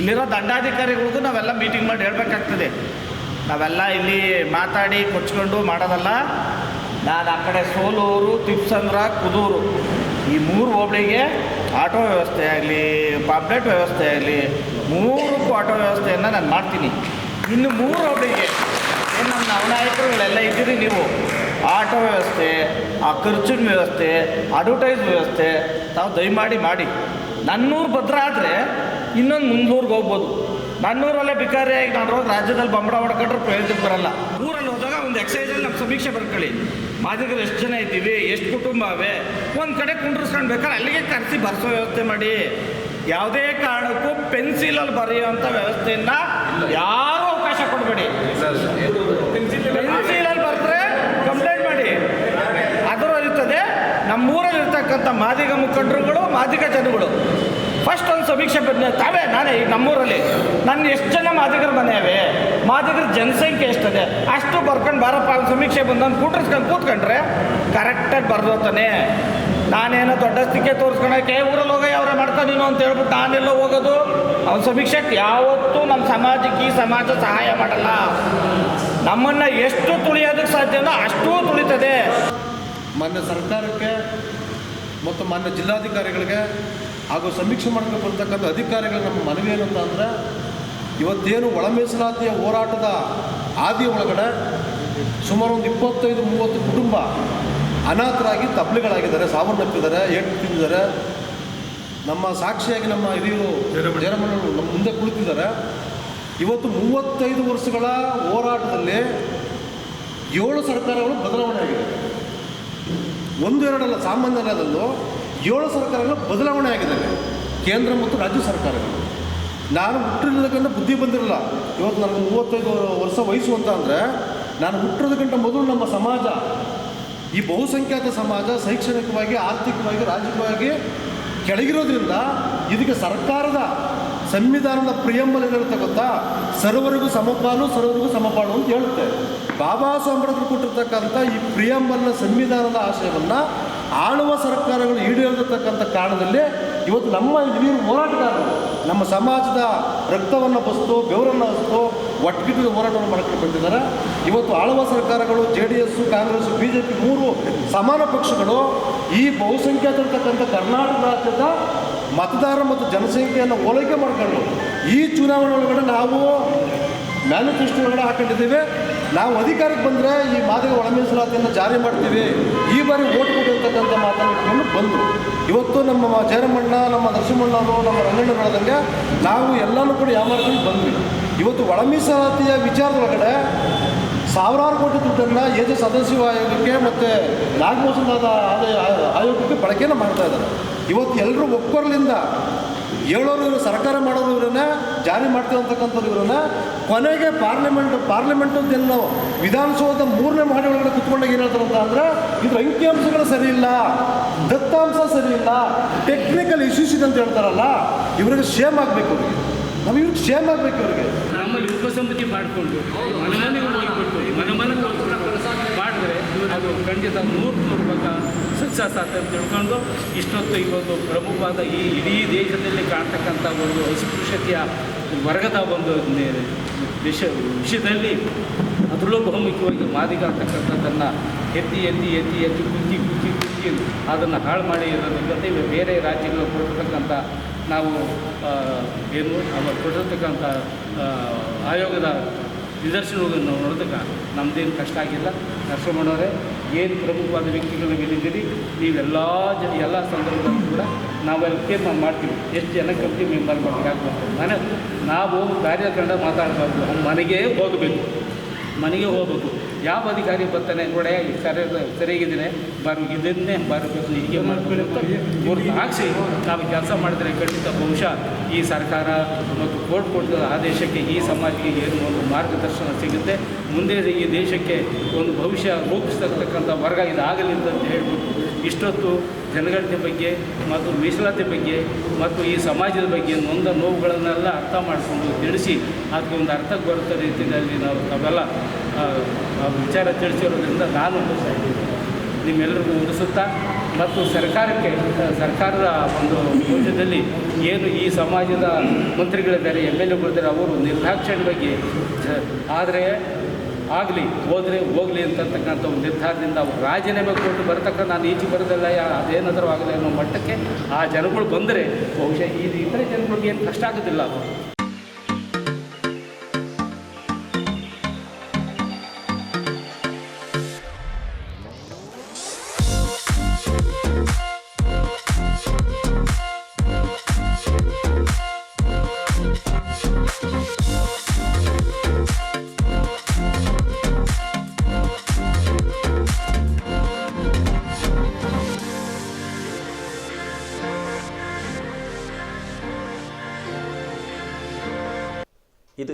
ಇಲ್ಲಿರೋ ದಂಡಾಧಿಕಾರಿಗಳಿಗೂ ನಾವೆಲ್ಲ ಮೀಟಿಂಗ್ ಮಾಡಿ ಹೇಳಬೇಕಾಗ್ತದೆ. ನಾವೆಲ್ಲ ಇಲ್ಲಿ ಮಾತಾಡಿ ಕೊಚ್ಕೊಂಡು ಮಾಡೋದಲ್ಲ. ನಾನು ಆ ಕಡೆ ಸೋಲೂರು ತಿಪ್ಸಂದ್ರ ಕುದೂರು. ಈ ಮೂರು ಹೋಬಳಿಗೆ ಆಟೋ ವ್ಯವಸ್ಥೆ ಆಗಲಿ ಪಾಪ್ಲೇಟ್ ವ್ಯವಸ್ಥೆ ಆಗಲಿ ಮೂರಕ್ಕೂ ಆಟೋ ವ್ಯವಸ್ಥೆಯನ್ನು ನಾನು ಮಾಡ್ತೀನಿ. ಇನ್ನು ಮೂರು ಅವರಿಗೆ ಏನು ನಮ್ಮ ನವನಾಯಕರುಗಳೆಲ್ಲ ಇದ್ದೀರಿ ನೀವು? ಆಟೋ ವ್ಯವಸ್ಥೆ ಆ ಖರ್ಚಿನ ವ್ಯವಸ್ಥೆ ಅಡ್ವರ್ಟೈಸ್ ವ್ಯವಸ್ಥೆ ತಾವು ದಯಮಾಡಿ ಮಾಡಿ. ನನ್ನೂರು ಭದ್ರ ಆದರೆ ಇನ್ನೊಂದು ಮುನ್ನೂರಿಗೆ ಹೋಗ್ಬೋದು. ನನ್ನೂರಲ್ಲೇ ಬಿಕಾರಿಯಾಗಿ ನಾನು ರಾಜ್ಯದಲ್ಲಿ ಬಂಬಡ ಹೊಡ್ಕೊಂಡ್ರೆ ಪ್ರಯೋಜನಕ್ಕೆ ಬರಲ್ಲ. ಊರಲ್ಲಿ ಹೋದಾಗ ಒಂದು ಎಕ್ಸೈಸಲ್ಲಿ ನಮ್ಮ ಸಮೀಕ್ಷೆ ಬರ್ಕೊಳ್ಳಿ. ಮಾದಿಗರು ಎಷ್ಟು ಜನ ಇದ್ದೀವಿ ಎಷ್ಟು ಕುಟುಂಬ ಅವೆ? ಒಂದು ಕಡೆ ಕುಂಡ್ರಿಸ್ಕೊಂಡು ಬೇಕಾದ್ರೆ ಅಲ್ಲಿಗೆ ಕರೆಸಿ ಬರ್ಸೋ ವ್ಯವಸ್ಥೆ ಮಾಡಿ. ಯಾವುದೇ ಕಾರಣಕ್ಕೂ ಪೆನ್ಸಿಲಲ್ಲಿ ಬರೆಯುವಂಥ ವ್ಯವಸ್ಥೆಯನ್ನು ಯಾರೂ ಅವಕಾಶ ಕೊಡಬೇಡಿ. ಪೆನ್ಸಿಲಲ್ಲಿ ಬರ್ತಾರೆ ಕಂಪ್ಲೇಂಟ್ ಮಾಡಿ. ಅದರ ಇರ್ತದೆ ನಮ್ಮೂರಲ್ಲಿ ಇರ್ತಕ್ಕಂಥ ಮಾದಿಗ ಮುಖಂಡರುಗಳು, ಮಾದಿಗ ಜನಗಳು. ಫಸ್ಟ್ ಒಂದು ಸಮೀಕ್ಷೆ ಬಂದ ತಾವೇ, ನಾನೇ ಈಗ ನಮ್ಮೂರಲ್ಲಿ. ನನ್ನ ಎಷ್ಟು ಜನ ಮಾದಿಗರ ಮನೆಯವೆ? ಮಾದಿಗರ ಜನಸಂಖ್ಯೆ ಎಷ್ಟಿದೆ? ಅಷ್ಟು ಬರ್ಕೊಂಡು ಬಾರಪ್ಪ ಸಮೀಕ್ಷೆ ಬಂದು ಕೂಟರ್ಸ್ಕೊಂಡು ಕೂತ್ಕೊಂಡ್ರೆ ಕರೆಕ್ಟಾಗಿ ಬರ್ದೋತಾನೆ ನಾನೇನೋ ದೊಡ್ಡಸ್ತಿಕೆ ತೋರಿಸ್ಕೊಳಕ್ಕೆ ಊರಲ್ಲಿ ಹೋಗೋ ಅವರೇ ಮಾಡ್ತಾನೆ ನೀನು ಅಂತ ಹೇಳ್ಬಿಟ್ಟು ನಾನೆಲ್ಲೋ ಹೋಗೋದು. ಅವ್ನ ಸಮೀಕ್ಷೆಗೆ ಯಾವತ್ತೂ ನಮ್ಮ ಸಮಾಜಕ್ಕೆ ಈ ಸಮಾಜ ಸಹಾಯ ಮಾಡಲ್ಲ. ನಮ್ಮನ್ನು ಎಷ್ಟು ತುಳಿಯೋದಕ್ಕೆ ಸಾಧ್ಯನೋ ಅಷ್ಟೂ ತುಳಿತದೆ. ಮಾನ್ಯ ಸರ್ಕಾರಕ್ಕೆ ಮತ್ತು ಮಾನ್ಯ ಜಿಲ್ಲಾಧಿಕಾರಿಗಳಿಗೆ ಹಾಗೂ ಸಮೀಕ್ಷೆ ಮಾಡ್ಕೊಂಡು ಬರ್ತಕ್ಕಂಥ ಅಧಿಕಾರಿಗಳ ನಮ್ಮ ಮನವಿ ಏನಂತ ಅಂದರೆ, ಇವತ್ತೇನು ಒಳ ಮೀಸಲಾತಿಯ ಹೋರಾಟದ ಆದಿ ಒಳಗಡೆ ಸುಮಾರು ಒಂದು ಇಪ್ಪತ್ತೈದು, ಮೂವತ್ತು ಕುಟುಂಬ ಅನಾಥರಾಗಿ ತಬ್ಲಿಗಳಾಗಿದ್ದಾರೆ, ಸಾವನ್ನಪ್ಪಿದ್ದಾರೆ, ಏಟು ತಿಂದಿದ್ದಾರೆ. ನಮ್ಮ ಸಾಕ್ಷಿಯಾಗಿ ನಮ್ಮ ಹಿರಿಯರು ಜಯರಮಣ್ಣರು ನಮ್ಮ ಮುಂದೆ ಕುಳಿತಿದ್ದಾರೆ. ಇವತ್ತು ಮೂವತ್ತೈದು ವರ್ಷಗಳ ಹೋರಾಟದಲ್ಲಿ ಏಳು ಸರ್ಕಾರಗಳು ಬದಲಾವಣೆ ಆಗಿದೆ ಒಂದು ಎರಡಲ್ಲ ಸಾಮಾನ್ಯರಲ್ಲೂ ಏಳು ಸರ್ಕಾರಗಳು ಬದಲಾವಣೆ ಆಗಿದೆ ಕೇಂದ್ರ ಮತ್ತು ರಾಜ್ಯ ಸರ್ಕಾರಗಳು. ನಾನು ಹುಟ್ಟಿರೋದಕ್ಕಿಂತ ಬುದ್ಧಿ ಬಂದಿರಲ್ಲ. ಇವತ್ತು ನನಗೆ ಮೂವತ್ತೈದು ವರ್ಷ ವಯಸ್ಸು ಅಂತ ಅಂದರೆ, ನಾನು ಹುಟ್ಟಿರೋದಕ್ಕಿಂತ ಮೊದಲು ನಮ್ಮ ಸಮಾಜ, ಈ ಬಹುಸಂಖ್ಯಾತ ಸಮಾಜ ಶೈಕ್ಷಣಿಕವಾಗಿ ಆರ್ಥಿಕವಾಗಿ, ರಾಜಕೀಯವಾಗಿ ಕೆಳಗಿರೋದ್ರಿಂದ ಇದಕ್ಕೆ ಸರ್ಕಾರದ ಸಂವಿಧಾನದ ಪ್ರಿಯಂಬಲ್ ಏನಿರುತ್ತೆ ಗೊತ್ತಾ? ಸರ್ವರಿಗೂ ಸಮಪಾಲು ಸರ್ವರಿಗೂ ಸಮಪಾಲು ಅಂತ ಹೇಳುತ್ತೆ. ಬಾಬಾ ಸಾಹೇಬ್ ಅಂಬೇಡ್ಕರ್ ಕೊಟ್ಟಿರ್ತಕ್ಕಂಥ ಈ ಪ್ರಿಯಂಬಲ್ನ ಸಂವಿಧಾನದ ಆಶಯವನ್ನು ಆಳುವ ಸರ್ಕಾರಗಳು ಈಡೇರಿರ್ತಕ್ಕಂಥ ಕಾರಣದಲ್ಲಿ ಇವತ್ತು ನಮ್ಮ ಇಂಜಿನಿಯರ್ ಹೋರಾಟಗಾರರು. ನಮ್ಮ ಸಮಾಜದ ರಕ್ತವನ್ನು ಬಸ್ತು, ಬೆವರನ್ನು ಹಸ್ತು ಒಟ್ಟಿಗೆ ಹೋರಾಟವನ್ನು ಮಾಡ್ಕೊಂಡು ಬಂದಿದ್ದಾರೆ ಇವತ್ತು ಆಳುವ ಸರ್ಕಾರಗಳು J D S Congress B J P ಮೂರು ಸಮಾನ ಪಕ್ಷಗಳು ಈ ಬಹುಸಂಖ್ಯಾತ ಇರ್ತಕ್ಕಂಥ ಕರ್ನಾಟಕ ರಾಜ್ಯದ ಮತದಾರ ಮತ್ತು ಜನಸಂಖ್ಯೆಯನ್ನು ಹೋಲೈಕೆ ಮಾಡಿಕೊಂಡು ಈ ಚುನಾವಣೆ ಒಳಗಡೆ ನಾವು ಮ್ಯಾನಿಫೆಸ್ಟೋ ಒಳಗಡೆ ಹಾಕೊಂಡಿದ್ದೀವಿ. ನಾವು ಅಧಿಕಾರಕ್ಕೆ ಬಂದರೆ ಈ ಮಾದರಿ ಒಳ ಮೀಸಲಾತಿಯನ್ನು ಜಾರಿ ಮಾಡ್ತೀವಿ. ಈ ಬಾರಿ ಓಟ್ ಕೊಡಿ ಅಂತಕ್ಕಂಥ ಬಂದರು ಇವತ್ತು ನಮ್ಮ ಜಯರಮಣ್ಣ, ನಮ್ಮ ನರಸಿಂಹಣ್ಣವರು ನಮ್ಮ ರಂಗಣ್ಣ ಬೆಳೆದಂಗೆ ನಾವು ಎಲ್ಲನೂ ಕೂಡ ಯಾಮಾರ್ಕೊಂಡು ಬಂದ್ವಿ. ಇವತ್ತು ಒಳ ಮೀಸಲಾತಿಯ ವಿಚಾರದೊಳಗಡೆ ಸಾವಿರಾರು ಕೋಟಿ ದುಡ್ಡನ್ನು ಏಜ ಸದಸ್ಯ ಆಯೋಗಕ್ಕೆ ಮತ್ತು ನಾಗಮೋಸನದ ಆದಾಯ ಆಯೋಗಕ್ಕೆ ಬಳಕೆಯನ್ನು ಮಾಡ್ತಾ ಇದ್ದಾರೆ. ಇವತ್ತು ಎಲ್ಲರೂ ಒಕ್ಕೊರಲಿಂದ ಹೇಳೋರು ಇವರು ಸರ್ಕಾರ ಮಾಡೋರು ಇವರನ್ನ, ಜಾರಿ ಮಾಡ್ತೀವಿ ಅಂತಕ್ಕಂಥವ್ರು ಇವರನ್ನ, ಕೊನೆಗೆ ಪಾರ್ಲಿಮೆಂಟ್ ಪಾರ್ಲಿಮೆಂಟ್ ಏನು ವಿಧಾನಸೌಧದ ಮೂರನೇ ಮಾಡಿ ಒಳಗಡೆ ಕುತ್ಕೊಂಡಾಗ ಏನು ಹೇಳ್ತಾರೆ ಅಂತ ಅಂದರೆ, ಇದ್ರ ಅಂಕಿಅಂಶಗಳು ಸರಿ ಇಲ್ಲ, ದತ್ತಾಂಶ ಸರಿ ಇಲ್ಲ ಟೆಕ್ನಿಕಲ್ ಇಶ್ಯೂಸ್ ಇದೆ ಅಂತ ಹೇಳ್ತಾರಲ್ಲ, ಇವರಿಗೆ ಶೇಮ್ ಆಗಬೇಕು ಅವ್ರಿಗೆ. ನಾವು ಇವ್ರಿಗೆ ಶೇಮ್ ಆಗಬೇಕು ಇವರಿಗೆ. ನಮ್ಮಲ್ಲಿ ಉಪಸಮಿತಿ ಮಾಡಿಕೊಂಡು ಮಾಡಿದ್ರೆ ಅದು ಖಂಡಿತ ನೂರು ನೂರು ಆಗ್ತದೆ ಅಂತ ತಿಳ್ಕೊಂಡು ಇಷ್ಟೊತ್ತು ಈ ಒಂದು ಪ್ರಮುಖವಾದ ಈ ಇಡೀ ದೇಶದಲ್ಲಿ ಕಾಣ್ತಕ್ಕಂಥ ಒಂದು ಅಸ್ಪೃಶ್ಯತೆಯ ವರ್ಗದ ಒಂದು ವಿಷ ವಿಷಯದಲ್ಲಿ ಅದರಲ್ಲೂ ಬಹುಮುಖ್ಯವಾಗಿ ಮಾದಿಗ ಅಂತಕ್ಕಂಥದ್ದನ್ನು ಎತ್ತಿ ಎತ್ತಿ ಎತ್ತಿ ಎತ್ತಿ ಕುಚ್ಚಿ ಕುಚ್ಚಿ ಕುಚ್ಚಿ ಅದನ್ನು ಹಾಳು ಮಾಡಿ ಇರೋದ್ರ ಜೊತೆ ಬೇರೆ ರಾಜ್ಯಗಳು ಕೊಡ್ತಕ್ಕಂಥ ನಾವು ಏನು ಅವರು ಕೊಟ್ಟಿರ್ತಕ್ಕಂಥ ಆಯೋಗದ ನಿದರ್ಶನಗಳನ್ನು ನೋಡೋದಕ್ಕೆ ನಮ್ಮದೇನು ಕಷ್ಟ ಆಗಿಲ್ಲ. ನರಸಿಂಹಣ್ಣವರೇ ಏನು ಪ್ರಮುಖವಾದ ವ್ಯಕ್ತಿಗಳು ಗೆಲ್ಲಿದ್ದೀರಿ ನೀವೆಲ್ಲ ಜನ ಎಲ್ಲ ಸಂದರ್ಭದಲ್ಲೂ ಕೂಡ ನಾವೆಲ್ಲ ತೀರ್ಮಾನ ಮಾಡ್ತೀವಿ. ಎಷ್ಟು ಜನ ಕಮಿಟಿ ಮೆಂಬರ್ ಮಾಡಬೇಕಾಗ್ಬೇಕು ಮನೆ ನಾವು ಕಾರ್ಯಕ್ರಮ ಮಾತಾಡಬಾರ್ದು. ಮನೆಗೇ ಹೋಗಬೇಕು. ಮನೆಗೆ ಹೋಗ್ಬೇಕು. ಯಾವ ಅಧಿಕಾರಿ ಬರ್ತಾನೆ ನೋಡೇ ಸರಿ ಸರಿಯಾಗಿದ್ದೀನಿ ಬಾರು, ಇದನ್ನೇ ಬರಬೇಕು ಹೀಗೆ ಗುರುತು ಹಾಕಿಸಿ ನಾವು ಕೆಲಸ ಮಾಡಿದರೆ ಖಂಡಿತ ಬಹುಶಃ ಈ ಸರ್ಕಾರ ಮತ್ತು ಕೋರ್ಟ್ ಕೊಟ್ಟ ಆದೇಶಕ್ಕೆ ಈ ಸಮಾಜಕ್ಕೆ ಏನು ಒಂದು ಮಾರ್ಗದರ್ಶನ ಸಿಗುತ್ತೆ. ಮುಂದೆ ಈ ದೇಶಕ್ಕೆ ಒಂದು ಭವಿಷ್ಯ ರೂಪಿಸ್ತಕ್ಕಂಥ ವರ್ಗ ಇದಾಗಲಿ ಅಂತ ಹೇಳ್ಬಿಟ್ಟು ಇಷ್ಟೊತ್ತು ಜನಗಣತಿ ಬಗ್ಗೆ ಮತ್ತು ಮೀಸಲಾತಿ ಬಗ್ಗೆ ಮತ್ತು ಈ ಸಮಾಜದ ಬಗ್ಗೆ ನೊಂದ ನೋವುಗಳನ್ನೆಲ್ಲ ಅರ್ಥ ಮಾಡಿಕೊಂಡು ತಿಳಿಸಿ, ಅದಕ್ಕೆ ಒಂದು ಅರ್ಥಕ್ಕೆ ಬರುತ್ತೆ ರೀತಿಯಲ್ಲಿ ನಾವು ತಾವೆಲ್ಲ ವಿಚಾರ ತಿಳಿಸಿರೋದ್ರಿಂದ ನಾನು ನಿಮ್ಮೆಲ್ಲರಿಗೂ ಉಳಿಸುತ್ತಾ ಮತ್ತು ಸರ್ಕಾರಕ್ಕೆ, ಸರ್ಕಾರದ ಒಂದು ಯೋಜನೆಯಲ್ಲಿ ಏನು ಈ ಸಮಾಜದ ಮಂತ್ರಿಗಳಿದ್ದಾರೆ ಎಂ ಎಲ್ ಎಗಳಿದ್ದಾರೆ ಅವರು ಬಗ್ಗೆ ಆದರೆ ಆಗಲಿ, ಹೋದರೆ ಹೋಗಲಿ ಅಂತಕ್ಕಂಥ ಒಂದು ನಿರ್ಧಾರದಿಂದ ಅವರು ರಾಜೀನಾಮೆ ಕೊಟ್ಟು ಬರ್ತಕ್ಕ ನಾನು ಈಚೆ ಬರೋದಲ್ಲ, ಯಾ, ಅದೇನಾದರೂ ಆಗಲಿ ಅನ್ನೋ ಮಟ್ಟಕ್ಕೆ ಆ ಜನಗಳು ಬಂದರೆ ಬಹುಶಃ ಈ ಇತರೆ ಜನಗಳಿಗೆ ಏನು ಕಷ್ಟ ಆಗೋದಿಲ್ಲ. ಅದು